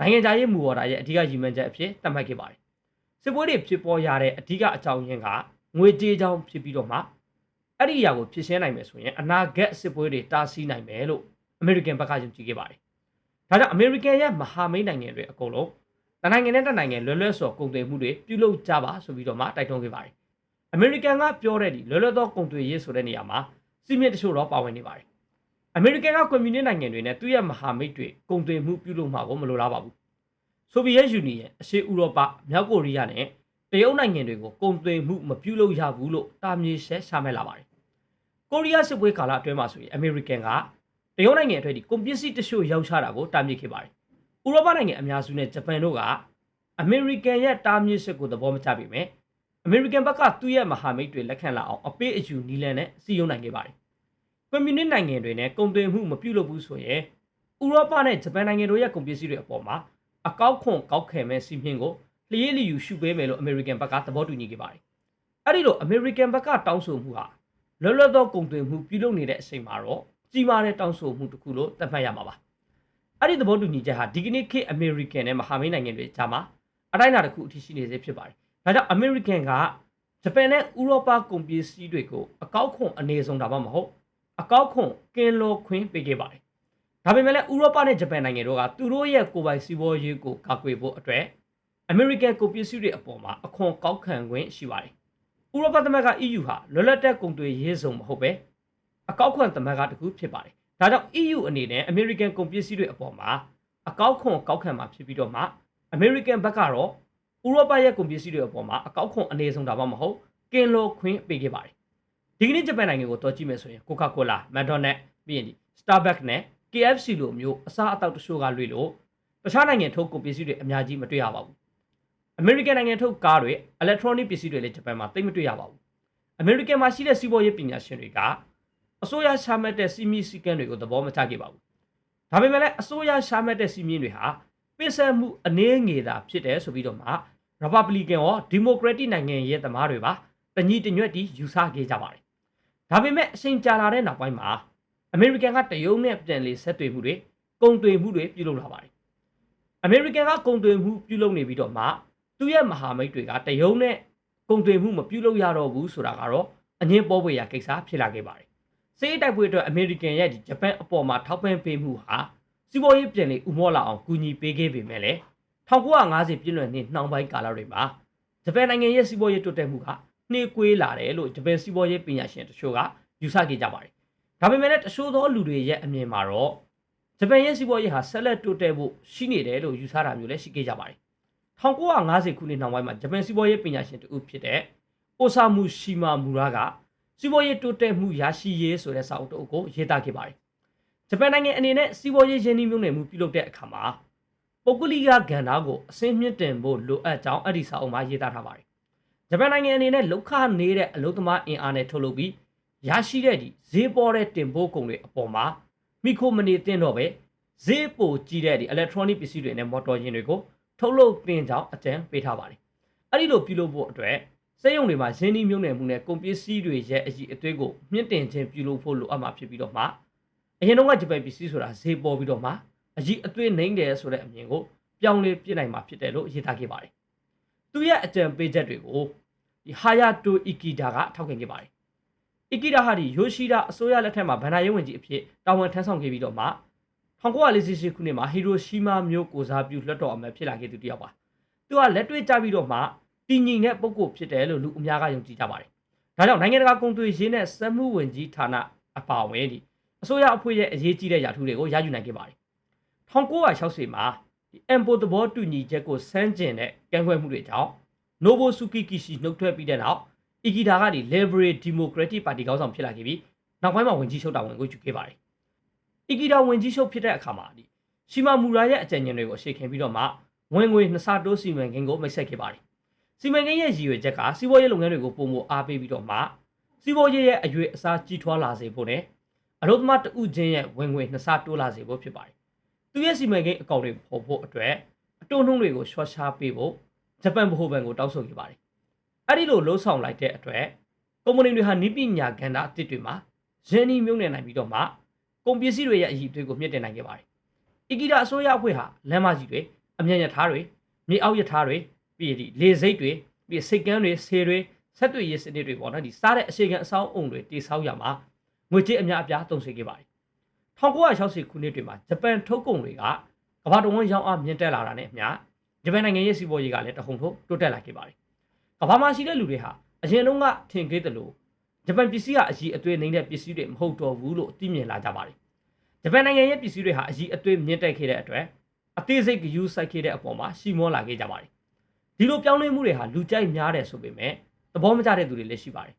နိုင်ငံခြားရေးမူဝါဒရဲ့အဓိကရည်မှန်းချက်အဖြစ်သတ်မှတ်ခဲ့ပါတယ်။စစ်ပွဲတွေဖြစ်ပေါ်ရတဲ့အဓိကအကြောင်းရင်းကငွေကြေးကြောင်းဖြစ်ပြီးတော့မှအဲ့ဒီအရာကိုဖြစ်ရှင်းနိုင်မယ်ဆိုရင်အနာဂတ်စစ်ပွဲတွေတားဆီးနိုင်မယ်လို့အမေရိကန်ဘက်ကယုံကြည်ခဲ့ပါတယ်။ ဒါကြောင့်အမေရိကန်ရဲ့မဟာမိတ်နိုင်ငံတွေအကုန်လုံးတနိုင်ငံနဲ့တနိုင်ငံလွယ်လွယ်စော်ကုန်သွယ်မှုတွေပြုလုပ်ကြပါဆိုပြီးတော့မှတိုက်တွန်းခဲ့ပါတယ်။အမေရိကန်ကပြောတဲ့ဒီလွယ်လွယ်သောကုန်သွယ်ရေးဆိုတဲ့နေရာမှာစီမင်းတချို့တော့ပါဝင်နေပါတယ်။အမေရိကန်ကကွန်မြူနစ်နိုင်ငံတွေနဲ့သူ့ရဲ့မဟာမိတ်တွေကုန်သွယ်မှုပြုလုပ်မှာကိုမလိုလားပါဘူး။ဆိုဗီယက်ယူနီယံအရှေ့ဥရောပမြောက်ကိုရီးယားနဲ့တရုတ်နိုင်ငံတွေကိုကုန်သွယ်မှုမပြုလုပ်ရဘူးလို့တာမြေရှဲရှာမဲ့လာပါတယ်။ကိုရီးယားစစ်ပွဲကာလအတွင်းမှာဆိုရင်အမေရိကန်က တရုတ်နိုင်ငံအတွက်ဒီကုန်ပစ္စည်းတချို့ရောင်းချတာကိုတာမြစ်ခဲ့ပါတယ်။ဥရောပနိုင်ငံအများစုနဲ့ဂျပန်တို့ကအမေရိကန်ရဲ့တာမြစ်စစ်ကိုသဘောမကျပေမဲ့အမေရိကန်ဘက်ကသူ့ရဲ့မဟာမိတ်တွေလက်ခံလာအောင်အပေးအယူနီလန်နဲ့စီယုံနိုင်ခဲ့ပါတယ်။ကွန်မြူနစ်နိုင်ငံတွေနဲ့ကုန်သွယ်မှုမပြုလုပ်ဘူးဆိုရင်ဥရောပနဲ့ဂျပန်နိုင်ငံတို့ရဲ့ကုန်ပစ္စည်းတွေအပေါ်မှာအကောက်ခွန်ကောက်ခဲမဲ့စီမင်းကိုလျေးလျူရှုပေးမယ်လို့အမေရိကန်ဘက်ကသဘောတူညီခဲ့ပါတယ်။အဲ့ဒီလိုအမေရိကန်ဘက်ကတောင်းဆိုမှုဟာလွတ်လပ်သောကုန်သွယ်မှုပြုလုပ်နေတဲ့အချိန်မှာတော့ ကြီးမားတဲ့တောင်းဆိုမှုတစ်ခုလို့သတ်မှတ်ရမှာပါ။အဲ့ဒီသဘောတူညီချက်ဟာဒီကနေ့ခေတ်အမေရိကန်နဲ့မဟာမိတ်နိုင်ငံတွေကြားမှာအတိုင်းအတာတစ်ခုအထိရှိနေစေဖြစ်ပါတယ်။ဒါကြောင့်အမေရိကန်ကဂျပန်နဲ့ဥရောပကုန်ပစ္စည်းတွေကိုအကောက်ခွန်အနေဆုံးတာမှမဟုတ်အကောက်ခွန်ကင်းလောခွင့်ပေးခဲ့ပါတယ်။ဒါပေမဲ့လည်းဥရောပနဲ့ဂျပန်နိုင်ငံတို့ကသူတို့ရဲ့ကိုယ်ပိုင်စီးပွားရေးကိုကာကွယ်ဖို့အတွက်အမေရိကန်ကုန်ပစ္စည်းတွေအပေါ်မှာအခွန်ကောက်ခံခွင့်ရှိပါတယ်။ဥရောပသမဂ္ဂ EU ဟာလွတ်လပ်တဲ့ကုန်သွယ်ရေးစုံမဟုတ်ပဲ အကောက်ခွန်သမဂ္ဂတစ်ခုဖြစ်ပါတယ်။ဒါကြောင့် EU အနေနဲ့အမေရိကန်ကုန်ပစ္စည်းတွေအပေါ်မှာအကောက်ခွန်ကောက်ခံမှာဖြစ်ပြီးတော့မှအမေရိကန်ဘက်ကတော့ဥရောပရဲ့ကုန်ပစ္စည်းတွေအပေါ်မှာအကောက်ခွန်အနေဆုံးတာမှမဟုတ်ကင်လိုခွင့်ပေးခဲ့ပါတယ်ဒီကနေ့ဂျပန်နိုင်ငံကိုတော်ကြည့်မယ်ဆိုရင် Coca-Cola, McDonald's ပြီးရင်ဒီ Starbucks နဲ့ KFC လိုမျိုးအစားအသောက်တချို့ကလွေလို့တခြားနိုင်ငံထုတ်ကုန်ပစ္စည်းတွေအများကြီးမတွေ့ရပါဘူးအမေရိကန်နိုင်ငံထုတ်ကားတွေ electronic ပစ္စည်းတွေလည်းဂျပန်မှာသိမ့်မတွေ့ရပါဘူးအမေရိကန်မှာရှိတဲ့စီးပွားရေးပညာရှင်တွေက အစိုးရရှာမှတ်တဲ့စီမီစီကံတွေကိုသဘောမချခဲ့ပါဘူးဒါပေမဲ့လည်းအစိုးရရှာမှတ်တဲ့စီမင်းတွေဟာပစ်ဆက်မှုအနည်းငယ်သာဖြစ်တယ်ဆိုပြီးတော့မှ Republican ရော Democratic နိုင်ငံရဲ့သမားတွေပါတညီတညွတ်တီယူဆခဲ့ကြပါတယ်။ဒါပေမဲ့အချိန်ကြာလာတဲ့နောက်ပိုင်းမှာ American ကတရုတ်နဲ့ပြန်လေဆက်တွေ့မှုတွေကုန်သွယ်မှုတွေပြုလုပ်လာပါတယ်။ American ကကုန်သွယ်မှုပြုလုပ်နေပြီးတော့မှသူ့ရဲ့မဟာမိတ်တွေကတရုတ်နဲ့ကုန်သွယ်မှုမပြုလုပ်ရတော့ဘူးဆိုတာကတော့အငင်းပေါ်ပွေရာကိစ္စဖြစ်လာခဲ့ပါတယ်။ စေးတိုက်ပွဲအတွက် American ရဲ့ဒီဂျပန်အပေါ်မှာထောက်ပံ့ပေးမှုဟာစီးပွားရေးပြန်လည်ဥမောလာအောင်ကူညီပေးခဲ့ပေမဲ့လည်း1950ပြည့်လွန်နှစ်နှောင်းပိုင်းကာလတွေမှာဂျပန်နိုင်ငံရဲ့စီးပွားရေးတိုးတက်မှုကနှေးကွေးလာတယ်လို့ဂျပန်စီးပွားရေးပညာရှင်တချို့ကယူဆခဲ့ကြပါတယ်။ဒါပေမဲ့လည်းတချို့သောလူတွေရဲ့အမြင်မှာတော့ဂျပန်ရဲ့စီးပွားရေးဟာဆက်လက်တိုးတက်ဖို့ရှိနေတယ်လို့ယူဆတာမျိုးလည်းရှိခဲ့ကြပါတယ်။1950ခုနှစ်နောက်ပိုင်းမှာဂျပန်စီးပွားရေးပညာရှင်တဦးဖြစ်တဲ့အိုဆာမူရှီမာမူရာက စီးပွားရေးတိုးတက်မှုရရှိရေးဆိုတဲ့စာအုပ်တစ်အုပ်ကိုရေးသားခဲ့ပါတယ်ဂျပန်နိုင်ငံအနေနဲ့စီးပွားရေးရင်းနှီးမြှုပ်နှံမှုပြုလုပ်တဲ့အခါမှာပုဂ္ဂလိကကဏ္ဍကိုအစင်းမြင့်တင်ဖို့လိုအပ်ကြောင်းအဲ့ဒီစာအုပ်မှာရေးသားထားပါတယ်။ဂျပန်နိုင်ငံအနေနဲ့လောက်ခနေတဲ့အလုပ်သမားအင်အားနဲ့ထုတ်လုပ်ပြီးရရှိတဲ့ဒီဈေးပေါ်တဲ့တင်ပို့ကုန်တွေအပေါ်မှာမိခိုမနေတင်တော့ပဲဈေးပိုကြီးတဲ့ဒီ electronic ပစ္စည်းတွေနဲ့မော်တော်ယာဉ်တွေကိုထုတ်လုပ်တင်ကြောင်းအကြံပေးထားပါတယ်။အဲ့ဒီလိုပြုလုပ်ဖို့အတွက် စက်ရုံတွေမှာရင်းနှီးမြှုပ်နှံမှုနဲ့ကုန်ပစ္စည်းတွေရဲ့အကြီးအသွေးကိုမြင့်တင်ခြင်းပြုလုပ်ဖို့လိုအပ်မှာဖြစ်ပြီးတော့မှအရင်တော့ကဂျပန်ပစ္စည်းဆိုတာဈေးပေါ်ပြီးတော့မှအကြီးအသွေးနှိမ့်တယ်ဆိုတဲ့အမြင်ကိုပြောင်းလဲပြစ်နိုင်မှာဖြစ်တယ်လို့ရေးသားခဲ့ပါတယ်။သူရဲ့အကြံပေးချက်တွေကိုဒီဟာယာတိုအီကီဒါကထောက်ခံခဲ့ပါတယ်။အီကီဒါဟာဒီယိုရှိဒါအစိုးရလက်ထက်မှာဗန်နာရေးဝန်ကြီးအဖြစ်တာဝန်ထမ်းဆောင်ခဲ့ပြီးတော့မှ1948ခုနှစ်မှာဟီရိုရှီမာမြို့ကိုစားပြုလွှတ်တော်အမတ်ဖြစ်လာခဲ့သူတယောက်ပါ။သူကလက်တွေ့ကြပြီးတော့မှ တည်ငြိမ်တဲ့ပုံကိုဖြစ်တယ်လို့လူအများကယုံကြည်ကြပါတယ်။ဒါကြောင့်နိုင်ငံတကာကုန်သွယ်ရေးနဲ့စက်မှုဝန်ကြီးဌာနအပါအဝင်ဒီအစိုးရအဖွဲ့ရဲ့အရေးကြီးတဲ့ယာထုတွေကိုရယူနိုင်ခဲ့ပါတယ်။1960မှာဒီအမ်ပိုသဘောတူညီချက်ကိုစမ်းကျင်တဲ့ကန့်ကွက်မှုတွေကြောင့်နိုဘိုဆူကီကီရှီနှုတ်ထွက်ပြီးတဲ့နောက်အီဂီတာကဒီ Liberal Democratic Party ခေါင်းဆောင်ဖြစ်လာခဲ့ပြီးနောက်ပိုင်းမှာဝင်ကြီးချုပ်တာဝန်ကိုယူခဲ့ပါတယ်။အီဂီတာဝင်ကြီးချုပ်ဖြစ်တဲ့အခါမှာဒီရှီမာမူရာရဲ့အကြံဉာဏ်တွေကိုရှေ့ခင်ပြီးတော့မှဝင်ငွေနှစ်ဆတိုးစီမံကိန်းကိုမိတ်ဆက်ခဲ့ပါတယ်။ စီမံကိန်းရဲ့ရည်ရွယ်ချက်ကစီးပွားရေးလုပ်ငန်းတွေကိုပုံမအားပေးပြီးတော့မှစီးပွားရေးရဲ့အရွေအစားကြီးထွားလာစေဖို့နဲ့အလို့သမားတဦးချင်းရဲ့ဝင်ငွေနှစ်ဆတိုးလာစေဖို့ဖြစ်ပါတယ်။သူရဲ့စီမံကိန်းအကောင့်တွေပေါ်ဖို့အတွက်အတုံးနှုံးတွေကိုရှော့ရှားပေးဖို့ဂျပန်ဗဟိုဘဏ်ကိုတောင်းဆိုခဲ့ပါတယ်။အဲ့ဒီလိုလှုံ့ဆော်လိုက်တဲ့အတွက်ကုမ္ပဏီတွေဟာနိပညာကဏ္ဍအသစ်တွေမှာရင်းနှီးမြှုပ်နှံနိုင်ပြီးတော့မှကုန်ပစ္စည်းတွေရဲ့အရည်အသွေးကိုမြင့်တင်နိုင်ခဲ့ပါတယ်။အီဂီတာအစိုးရအဖွဲ့ဟာလမ်းမကြီးတွေအမြန်ရထားတွေမြေအောက်ရထားတွေ ပြီးဒီလေစိတ်တွေပြီးစိတ်ကန်းတွေဆေတွေဆက်တွေ့ရေးစနစ်တွေပေါ့နော်ဒီစားတဲ့အရှိကန်အဆောင်အုံတွေတိဆောက်ရမှာငွေကြေးအများအပြားသုံးဆွေခဲ့ပါတယ်1960ခုနှစ်တွေမှာဂျပန်ထုတ်ကုန်တွေကကမ္ဘာတော်ဝန်ရောင်းအားမြင့်တက်လာတာနဲ့အမျှဂျပန်နိုင်ငံရဲ့စီးပွားရေးကလည်းတခုံထိုးတိုးတက်လာခဲ့ပါတယ်ကမ္ဘာမှာရှိတဲ့လူတွေဟာအရင်တုန်းကထင်ခဲ့တယ်လို့ဂျပန်ပစ္စည်းကအကြီးအသွေးနေတဲ့ပစ္စည်းတွေမဟုတ်တော့ဘူးလို့သိမြင်လာကြပါတယ်ဂျပန်နိုင်ငံရဲ့ပစ္စည်းတွေဟာအကြီးအသွေးမြင့်တက်ခဲ့တဲ့အတွက်အသေးစိတ်ဂယူးစိုက်ခဲ့တဲ့အပေါ်မှာရှီမောလာခဲ့ကြပါတယ် ဒီလိုပြောင်းလဲမှုတွေဟာလူကြိုက်များတယ်ဆိုပေမဲ့သဘောမကျတဲ့သူတွေလည်းရှိပါတယ်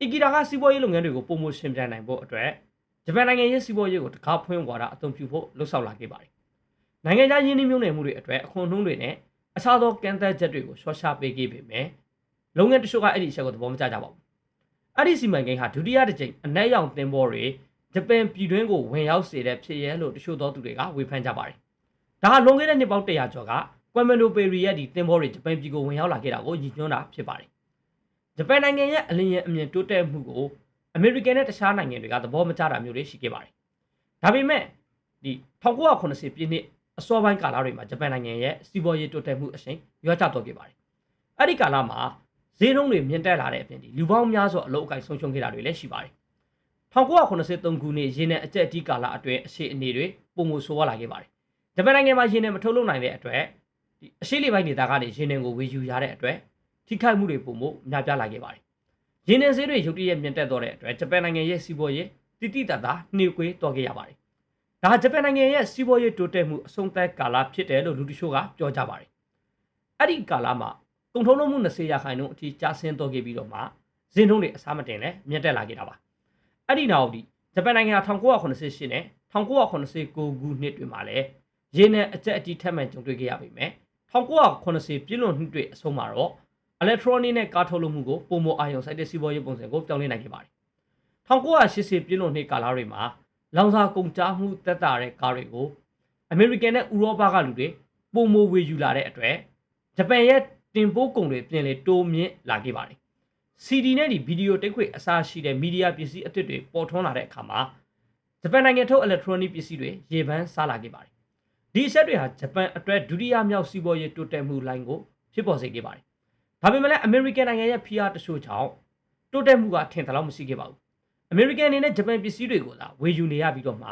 အီဂီတာကစီးပွားရေးလုပ်ငန်းတွေကိုပုံမရှင်ပြန်နိုင်ဖို့အတွက်ဂျပန်နိုင်ငံရဲ့စီးပွားရေးကိုတကားဖွင့်ဝါဒအသုံးပြုဖို့လှုံ့ဆော်လာခဲ့ပါတယ်နိုင်ငံခြားယင်းနှိမ့်မြုံနယ်မှုတွေအတွက်အခွန်နှုန်းတွေနဲ့အခြားသောကန့်သက်ချက်တွေကိုရှော့ချပေးခဲ့ပေမဲ့လုပ်ငန်းတချို့ကအဲ့ဒီအချက်ကိုသဘောမကျကြပါဘူးအဲ့ဒီစီမံကိန်းဟာဒုတိယတစ်ကြိမ်အနက်ရောင်တင်ပေါ်တွေဂျပန်ပြည်တွင်းကိုဝင်ရောက်စေတဲ့ဖြစ်ရဲလို့တချို့သောသူတွေကဝေဖန်ကြပါတယ်ဒါဟာလွန်ခဲ့တဲ့နှစ်ပေါင်း100ကျော်က ကွမ်မန်ဒိုပေရီရဲ့ဒီတင်ပေါ်တွေဂျပန်ပြည်ကိုဝင်ရောက်လာခဲ့တာကိုညှိနှိုးတာဖြစ်ပါတယ်ဂျပန်နိုင်ငံရဲ့အလင်းရဲ့အမြင်တိုးတက်မှုကိုအမေရိကန်နဲ့တခြားနိုင်ငံတွေကသဘောမကျတာမျိုးတွေရှိခဲ့ပါတယ်ဒါပေမဲ့ဒီ1980ပြည့်နှစ်အစောပိုင်းကာလတွေမှာဂျပန်နိုင်ငံရဲ့စီးပွားရေးတိုးတက်မှုအရှိန်ရောကျသွားခဲ့ပါတယ်အဲ့ဒီကာလမှာဈေးနှုန်းတွေမြင့်တက်လာတဲ့အပြင်ဒီလူပေါင်းများစွာအလုပ်အကိုင်ဆုံးရှုံးခဲ့တာတွေလည်းရှိပါတယ်1983ခုနှစ်ရင်းနဲ့အကျက်အတီးကာလအတွင်းအရှိအနေတွေပုံမဆိုးဝါလာခဲ့ပါတယ်ဂျပန်နိုင်ငံမှာရင်းနဲ့မထုတ်လုပ်နိုင်တဲ့အတွက်ဒီ အရှိလေးပိုင်းဒေသကနေရင်းနှင်ကိုဝေယူရတဲ့အတွက်ထိခိုက်မှုတွေပုံမှုများပြားလာခဲ့ပါတယ်။ရင်းနှင်ဈေးတွေရုတ်တရက်မြင့်တက်တော့တဲ့အတွက်ဂျပန်နိုင်ငံရဲ့စီးပွားရေးတိတိတတ်တာနှေးကွေးတော်ခဲ့ရပါတယ်။ဒါဂျပန်နိုင်ငံရဲ့စီးပွားရေးတိုးတက်မှုအဆုံးသက်ကာလဖြစ်တယ်လို့လူတချို့ကပြောကြပါတယ်။အဲ့ဒီကာလမှာကုန်ထုတ်လုပ်မှု20ရာခိုင်နှုန်းအထိကျဆင်းတော့ခဲ့ပြီးတော့မှဈေးနှုန်းတွေအစားမတင်နဲ့မြင့်တက်လာခဲ့တာပါ။အဲ့ဒီနောက်ဒီဂျပန်နိုင်ငံ1988နဲ့1989ခုနှစ်တွေမှာလည်းရင်းနဲ့အကျက်အတီးထက်မှန်ကြုံတွေ့ခဲ့ရပေမဲ့ 1980ပြည့်လွန်နှစ်တွေအဆုံးမှာတော့ electronic နဲ့ကားထုတ်လုပ်မှုကိုပုံမအာရုံစိုက်တဲ့စီးပွားရေးပုံစံကိုပြောင်းလဲနိုင်ခဲ့ပါတယ်1980ပြည့်လွန်နှစ်ကာလတွေမှာလောင်စာကုန်ကျမှုတက်တာတဲ့ကားတွေကိုအမေရိကန်နဲ့ဥရောပကလူတွေပုံမဝေယူလာတဲ့အတွက်ဂျပန်ရဲ့တင်ပို့ကုန်တွေပြင်လေတိုးမြင့်လာခဲ့ပါတယ် CD နဲ့ဒီဗီဒီယိုတိတ်ခွေအစားရှိတဲ့မီဒီယာပစ္စည်းအသစ်တွေပေါ်ထွန်းလာတဲ့အခါမှာဂျပန်နိုင်ငံထုတ် electronic ပစ္စည်းတွေရေပန်းစားလာခဲ့ပါတယ် ဒီအချက်တွေဟာဂျပန်အတွက်ဒုတိယမြောက်စီးပွားရေးတိုးတက်မှုလိုင်းကိုဖြစ်ပေါ်စေခဲ့ပါတယ်။ဒါပေမဲ့လည်းအမေရိကန်နိုင်ငံရဲ့ဖိအားတချို့ကြောင့်တိုးတက်မှုကထင်သလောက်မရှိခဲ့ပါဘူး။အမေရိကန်အနေနဲ့ဂျပန်ပစ္စည်းတွေကိုသာဝယ်ယူနေရပြီးတော့မှ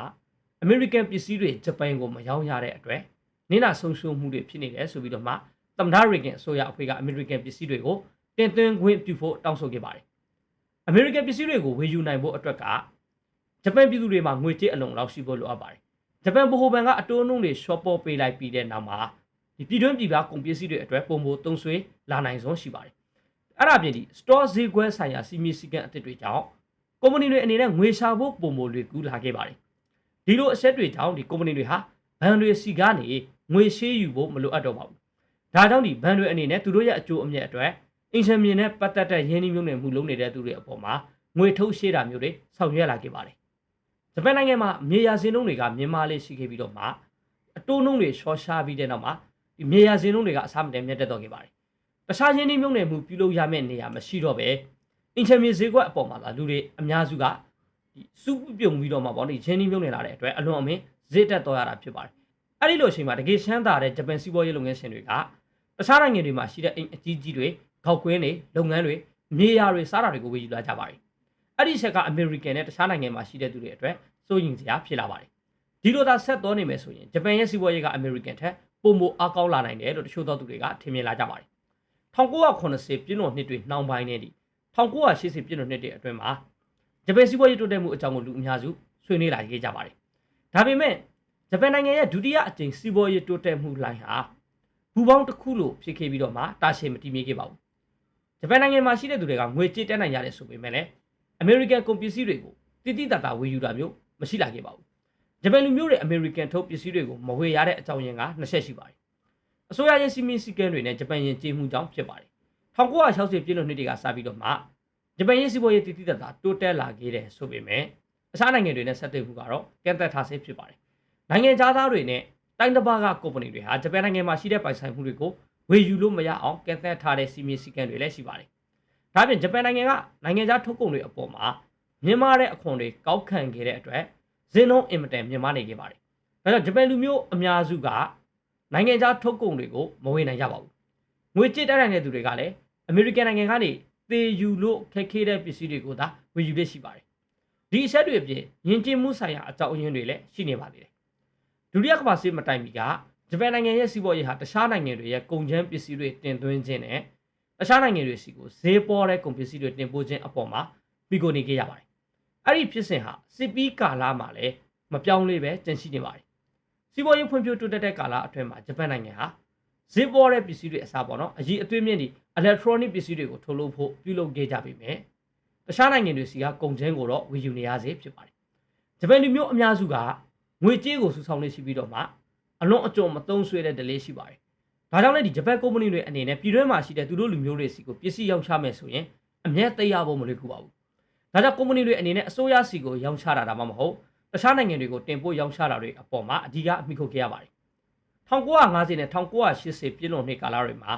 အမေရိကန်ပစ္စည်းတွေဂျပန်ကိုမရောင်းရတဲ့အတွက်နင်းနာဆုံးရှုံးမှုတွေဖြစ်နေတယ်ဆိုပြီးတော့မှသမ္မတရီကန်အစိုးရအဖွဲ့ကအမေရိကန်ပစ္စည်းတွေကိုတင်သွင်းခွင့်ပြုဖို့တောင်းဆိုခဲ့ပါတယ်။အမေရိကန်ပစ္စည်းတွေကိုဝယ်ယူနိုင်ဖို့အတွက်ကဂျပန်ပြည်သူတွေမှာငွေကြေးအလုံးလောက်ရှိဖို့လိုအပ်ပါတယ် ဂျပန်ဗဟိုဘဏ်ကအတိုးနှုန်းတွေရှော့ပေါ်ပေးလိုက်ပြီးတဲ့နောက်မှာဒီပြည်တွင်းပြည်ပကုန်ပစ္စည်းတွေအတွက်ပုံမိုသုံးဆွေးလာနိုင်ဆုံးရှိပါတယ်။အဲ့ဒါပြင်ဒီ store ဈေးကွက်ဆိုင်ရာစီမီစည်းကမ်းအသစ်တွေကြောင့်ကုမ္ပဏီတွေအနေနဲ့ငွေရှာဖို့ပုံမိုလွယ်ကူလာခဲ့ပါတယ်။ဒီလိုအဆက်တွေကြောင့်ဒီကုမ္ပဏီတွေဟာဘဏ်တွေစီကနေငွေရှေးယူဖို့မလိုအပ်တော့ပါဘူး။ဒါကြောင့်ဒီဘဏ်တွေအနေနဲ့သူတို့ရဲ့အကျိုးအမြတ်အတွက်အင်ရှင်မြင်နဲ့ပတ်သက်တဲ့ရင်းနှီးမြှုပ်နှံမှုလုပ်နေတဲ့သူတွေအပေါ်မှာငွေထုတ်ရှေ့တာမျိုးတွေဆောင်ရွက်လာခဲ့ပါတယ် ဂျပန်နိုင်ငံမှာမြေယာစင်းနှုန်းတွေကမြင့်မားလေးရှိခဲ့ပြီးတော့မှအတိုးနှုန်းတွေရှော့ရှားပြီးတဲ့နောက်မှာဒီမြေယာစင်းနှုန်းတွေကအဆမတန်မြင့်တက်တော့ခဲ့ပါတယ်။တခြားရင်းနှီးမြှုပ်နှံမှုပြုလုပ်ရမယ့်နေရာမရှိတော့ပဲအင်ချင်မြေဈေးကွက်အပေါ်မှာလာလူတွေအများစုကဒီစုပြုံပြီးတော့မှပေါ့လေရင်းနှီးမြှုပ်နှံလာတဲ့အတွက်အလွန်အမင်းဈေးတက်တော့ရတာဖြစ်ပါတယ်။အဲ့ဒီလိုအချိန်မှာတကယ်ရှမ်းသာတဲ့ဂျပန်စီးပွားရေးလုပ်ငန်းရှင်တွေကတခြားနိုင်ငံတွေမှာရှိတဲ့အိမ်အကြီးကြီးတွေခောက်ကွင်းတွေလုပ်ငန်းတွေမြေယာတွေစားတာတွေကိုဝယ်ယူလာကြပါတယ်။ အဲ့ဒီချက်ကအမေရိကန်နဲ့တခြားနိုင်ငံမှာရှိတဲ့သူတွေအတွက်စိုးရင်စရာဖြစ်လာပါတယ်။ဒီလိုသာဆက်သွားနေမယ်ဆိုရင်ဂျပန်ရဲ့စီးပွားရေးကအမေရိကန်ထက်ပိုမိုအားကောင်းလာနိုင်တယ်လို့တချို့သောသူတွေကထင်မြင်လာကြပါတယ်။1980ပြည့်လွန်နှစ်တွေနှောင်းပိုင်းနဲ့ဒီ1980ပြည့်လွန်နှစ်တွေအတွင်းမှာဂျပန်စီးပွားရေးတိုးတက်မှုအကြောင်းကိုလူအများစုဆွေးနွေးလာခဲ့ကြပါတယ်။ဒါပေမဲ့ဂျပန်နိုင်ငံရဲ့ဒုတိယအကြိမ်စီးပွားရေးတိုးတက်မှုလိုင်းဟာဘူပေါင်းတစ်ခုလို့ဖြစ်ခဲ့ပြီးတော့မှတာရှည်မတည်မြဲခဲ့ပါဘူးဂျပန်နိုင်ငံမှာရှိတဲ့သူတွေကငွေကြေးတက်နိုင်ရတယ်ဆိုပေမဲ့လည်း အမေရိကန်ကုန်ပစ္စည်းတွေကိုတိတိတတ်တာဝယ်ယူတာမျိုးမရှိလာခဲ့ပါဘူးဂျပန်လူမျိုးတွေအမေရိကန်ထုတ်ပစ္စည်းတွေကိုမဝယ်ရတဲ့အကြောင်းရင်းကနှစ်ချက်ရှိပါတယ်အစိုးရရဲ့စီမင်းစည်းကမ်းတွေနဲ့ဂျပန်ယဉ်ကျေးမှုကြောင့်ဖြစ်ပါတယ်1960ပြည့်လွန်နှစ်တွေကစပြီးတော့မှဂျပန်ရဲ့စီးပွားရေးတိတိတတ်တာတိုးတက်လာခဲ့တယ်ဆိုပေမဲ့အခြားနိုင်ငံတွေနဲ့ဆက်သွယ်မှုကတော့ကန့်သက်ထားဆဲဖြစ်ပါတယ်နိုင်ငံခြားသားတွေနဲ့တိုင်းတစ်ပါးကကုမ္ပဏီတွေဟာဂျပန်နိုင်ငံမှာရှိတဲ့ပိုင်ဆိုင်မှုတွေကိုဝယ်ယူလို့မရအောင်ကန့်သက်ထားတဲ့စီမင်းစည်းကမ်းတွေလည်းရှိပါတယ် ဒါပြင်ဂျပန်နိုင်ငံကနိုင်ငံခြားထုတ်ကုန်တွေအပေါ်မှာမြင့်မားတဲ့အခွန်တွေကောက်ခံခဲ့တဲ့အတွက်ဇင်းလုံးအင်မတန်မြင့်မားနေခဲ့ပါတယ်ဒါကြောင့်ဂျပန်လူမျိုးအများစုကနိုင်ငံခြားထုတ်ကုန်တွေကိုမဝယ်နိုင်ကြပါဘူးငွေကြေးတက်နိုင်တဲ့သူတွေကလည်းအမေရိကန်နိုင်ငံကနေသေယူလို့ခက်ခဲတဲ့ပစ္စည်းတွေကိုသာဝယ်ယူရရှိပါတယ်ဒီအချက်တွေအပြင်ယဉ်ကျေးမှုဆိုင်ရာအကြောင်းအရင်းတွေလည်းရှိနေပါသေးတယ်ဒုတိယကမ္ဘာစစ်မတိုင်မီကဂျပန်နိုင်ငံရဲ့စီးပွားရေးဟာတခြားနိုင်ငံတွေရဲ့ကုန်ကျန်းပစ္စည်းတွေတင်သွင်းခြင်းနဲ့ တခြားနိုင်ငံတွေစီကိုဈေးပေါ်တဲ့ကုန်ပစ္စည်းတွေတင်ပို့ခြင်းအပေါ်မှာပြီးကိုနေခဲ့ရပါတယ်အဲ့ဒီဖြစ်စဉ်ဟာစစ်ပီးကာလမှာလည်းမပြောင်းလဲပဲကျန်ရှိနေပါတယ်စီးပွားရေးဖွံ့ဖြိုးတိုးတက်တဲ့ကာလအတွင်းမှာဂျပန်နိုင်ငံဟာဈေးပေါ်တဲ့ပစ္စည်းတွေအစားပေါ့နော်အရေးအသွေးမြင့်ဒီ electronic ပစ္စည်းတွေကိုထုတ်လုပ်ဖို့ပြုလုပ်ခဲ့ကြပြီမယ်တခြားနိုင်ငံတွေစီကကုန်ကျန်းကိုတော့ဝယ်ယူနေရစေဖြစ်ပါတယ်ဂျပန်လူမျိုးအများစုကငွေကြေးကိုစုဆောင်းနေရှိပြီးတော့မှအလွန်အကျွံမသုံးဆွဲတဲ့ delay ရှိပါတယ် ဒါကြောင့်လည်းဒီဂျပန်ကုမ္ပဏီတွေအနေနဲ့ပြည်တွင်းမှာရှိတဲ့သူတို့လူမျိုးတွေစီကိုပစ္စည်းရောင်းချမယ်ဆိုရင်အမျက်သိရဖို့မလွယ်ကူပါဘူးဒါကြောင့်ကုမ္ပဏီတွေအနေနဲ့အစိုးရစီကိုရောင်းချတာဒါမှမဟုတ်တခြားနိုင်ငံတွေကိုတင်ပို့ရောင်းချတာတွေအပေါ်မှာအဓိကအမိခိုခဲ့ရပါတယ်1950နဲ့1980ပြည်လွန်နှစ်ကာလတွေမှာ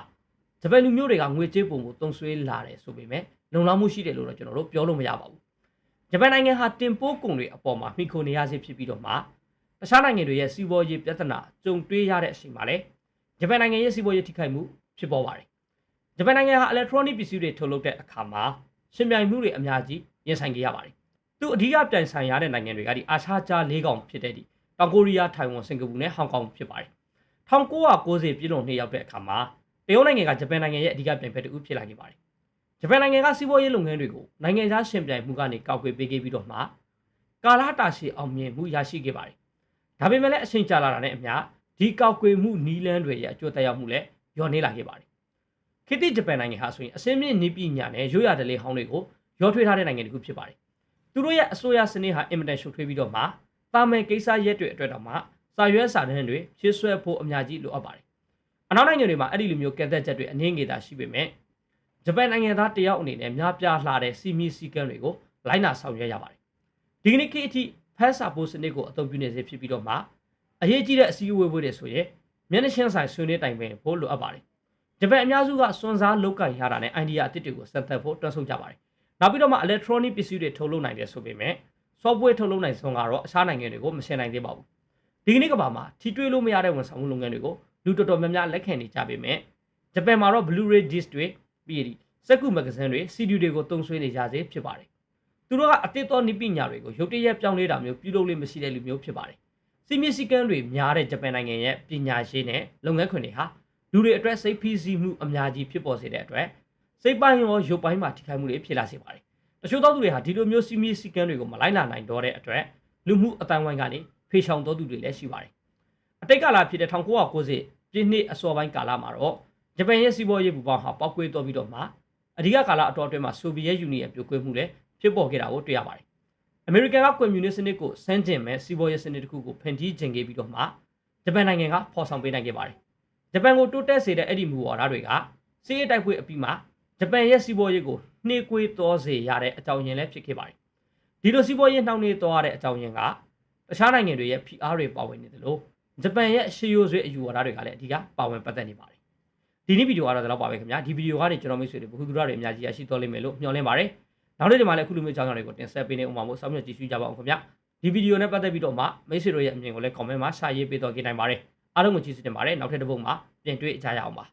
ဂျပန်လူမျိုးတွေကငွေကြေးပုံကိုတုံးဆွေးလာတယ်ဆိုပေမဲ့လုံလောက်မှုရှိတယ်လို့တော့ကျွန်တော်တို့ပြောလို့မရပါဘူးဂျပန်နိုင်ငံဟာတင်ပို့ကုန်တွေအပေါ်မှာမိခိုနေရစေဖြစ်ပြီးတော့မှတခြားနိုင်ငံတွေရဲ့စီးပွားရေးပြဿနာကြုံတွေ့ရတဲ့အချိန်မှာလည်း ဂျပန်နိုင်ငံရဲ့စီးပွားရေးထိခိုက်မှုဖြစ်ပေါ်ပါတယ်ဂျပန်နိုင်ငံဟာ electronic ပစ္စည်းတွေထုတ်လုပ်တဲ့အခါမှာရှင်ပြိုင်မှုတွေအများကြီးရင်ဆိုင်ခဲ့ရပါတယ်သူအဓိကပြိုင်ဆိုင်ရတဲ့နိုင်ငံတွေကဒီအာရှကြား၄កောင်ဖြစ်တဲ့ဒီတောင်ကိုရီးယားထိုင်ဝမ်စင်ကာပူနဲ့ဟောင်ကောင်ဖြစ်ပါတယ်1990ပြည်လွန်နှစ်ရောက်တဲ့အခါမှာတရုတ်နိုင်ငံကဂျပန်နိုင်ငံရဲ့အဓိကပြိုင်ဖက်တူဖြစ်လာခဲ့ပါတယ်ဂျပန်နိုင်ငံကစီးပွားရေးလုပ်ငန်းတွေကိုနိုင်ငံခြားရှင်ပြိုင်မှုကနေကောက်ွယ်ပေးခဲ့ပြီးတော့မှကာလတာရှည်အောင်မြင်မှုရရှိခဲ့ပါတယ်ဒါပေမဲ့လည်းအချိန်ကြာလာတာနဲ့အမျှ ဒီကောက်ွယ်မှုနီးလန်းတွေရဲ့အကျိုးသက်ရောက်မှုလည်းညော်နေလာခဲ့ပါတယ်ခေတ်သစ်ဂျပန်နိုင်ငံဟာဆိုရင်အစင်းမြင့်နီးပညာနဲ့ရိုးရာဓလေ့ဟောင်းတွေကိုရောထွေးထားတဲ့နိုင်ငံတစ်ခုဖြစ်ပါတယ်သူတို့ရဲ့အစိုးရစနစ်ဟာအင်မတန်ရှုပ်ထွေးပြီးတော့မှတာမန်ကိစ္စရက်တွေအတွက်တော့မှစာရွက်စာတမ်းတွေဖြည့်ဆွဲဖို့အများကြီးလိုအပ်ပါတယ်အနောက်နိုင်ငံတွေမှာအဲ့ဒီလိုမျိုးကန့်သက်ချက်တွေအနည်းငယ်သာရှိပေမဲ့ဂျပန်နိုင်ငံသားတယောက်အနေနဲ့များပြားလှတဲ့စီမီစီကံတွေကိုလိုက်နာဆောင်ရွက်ရပါတယ်ဒီကနေ့ခေတ်အထိဖက်စာပိုစနစ်ကိုအသုံးပြုနေစေဖြစ်ပြီးတော့မှ အရေးကြီးတဲ့အစည်းအဝေးပွဲတွေဆိုရင်မျက်နှာချင်းဆိုင်ဆွေးနွေးတိုင်ပင်ဖို့လိုအပ်ပါတယ်ဂျပန်အများစုကစွန်စားလောက်ကင်ရတာနဲ့အိုင်ဒီယာအသစ်တွေကိုစက်သက်ဖို့တွန်းဆုတ်ကြပါတယ်နောက်ပြီးတော့မှ electronic ပစ္စည်းတွေထုတ်လုပ်နိုင်တယ်ဆိုပေမဲ့ software ထုတ်လုပ်နိုင်ဆုံးကတော့အခြားနိုင်ငံတွေကိုမရှင်းနိုင်သေးပါဘူးဒီကနေ့ကဘာမှာထိတွေ့လို့မရတဲ့ဝန်ဆောင်မှုလုပ်ငန်းတွေကိုလူတော်တော်များများလက်ခံနေကြပေမဲ့ဂျပန်မှာတော့ Blu-ray disc တွေပြီးရင်စက်ကူမဂ္ဂဇင်းတွေ CD တွေကိုတုံးဆွေးနေကြစေဖြစ်ပါတယ်သူတို့ကအသစ်သောနိပညာတွေကိုရုပ်တရက်ပြောင်းလဲတာမျိုးပြုလုပ်လို့မရှိတဲ့လူမျိုးဖြစ်ပါတယ် စီမီစီကန်းတွေများတဲ့ဂျပန်နိုင်ငံရဲ့ပညာရှင်နဲ့လုပ်ငန်းခွင်တွေဟာလူတွေအတွက်စိတ်ဖိစီးမှုအများကြီးဖြစ်ပေါ်စေတဲ့အတွက်စိတ်ပိုင်းရောရုပ်ပိုင်းမှာထိခိုက်မှုတွေဖြစ်လာစေပါတယ်တချို့သောသူတွေဟာဒီလိုမျိုးစီမီစီကန်းတွေကိုမလိုက်နာနိုင်တော့တဲ့အတွက်လူမှုအတိုင်းဝိုင်းကနေဖေချောင်တော်သူတွေလည်းရှိပါတယ်အတိတ်ကာလဖြစ်တဲ့1990ပြည့်နှစ်အစောပိုင်းကာလမှာတော့ဂျပန်ရဲ့စီးပွားရေးပူပေါင်းဟာပောက်ကွေးတော်ပြီးတော့မှအဓိကကာလအတော်အတွင်းမှာဆိုဗီယက်ယူနီယံပြိုကွဲမှုလည်းဖြစ်ပေါ်ခဲ့တာကိုတွေ့ရပါတယ် အမေရိကန်ကကွန်မြူနစ်စနစ်ကိုဆန်းကျင်မဲ့စီးပွားရေးစနစ်တစ်ခုကိုဖန်တီးခြင်းခဲ့ပြီးတော့မှဂျပန်နိုင်ငံကဖော်ဆောင်ပေးနိုင်ခဲ့ပါတယ်ဂျပန်ကိုတိုးတက်စေတဲ့အဲ့ဒီမူဝါဒတွေကစီးရဲတိုက်ပွဲအပြီးမှာဂျပန်ရဲ့စီးပွားရေးကိုနှေးကွေးတော်စေရတဲ့အကြောင်းရင်းလည်းဖြစ်ခဲ့ပါတယ်ဒီလိုစီးပွားရေးနှောင့်နှေးသွားတဲ့အကြောင်းရင်းကတခြားနိုင်ငံတွေရဲ့ဖိအားတွေပါဝင်နေတယ်လို့ဂျပန်ရဲ့ရှေးရိုးဆွေးအယူဝါဒတွေကလည်းအဓိကပါဝင်ပတ်သက်နေပါတယ်ဒီနေ့ဗီဒီယိုကတော့ဒီလောက်ပါပဲခင်ဗျာဒီဗီဒီယိုကနေကျွန်တော်မိတ်ဆွေတွေဘ ഹു သူရတွေအများကြီးရရှိတော်လိမ့်မယ်လို့မျှော်လင့်ပါတယ် နောက်နေ့ဒီမှာလည်းအခုလိုမျိုးအကြောင်းအရာတွေကိုတင်ဆက်ပေးနေဥမာမို့စောင့်မျှော်ကြည့်ရှုကြပါအောင်ခင်ဗျာဒီဗီဒီယိုနဲ့ပတ်သက်ပြီးတော့မှမိတ်ဆွေတို့ရဲ့အမြင်ကိုလည်း comment မှာရှာရေးပေးတော့ကြနိုင်ပါတယ်အားလုံးကိုကျေးဇူးတင်ပါတယ်နောက်ထပ်တစ်ပုဒ်မှာပြန်တွေ့ကြရအောင်ပါ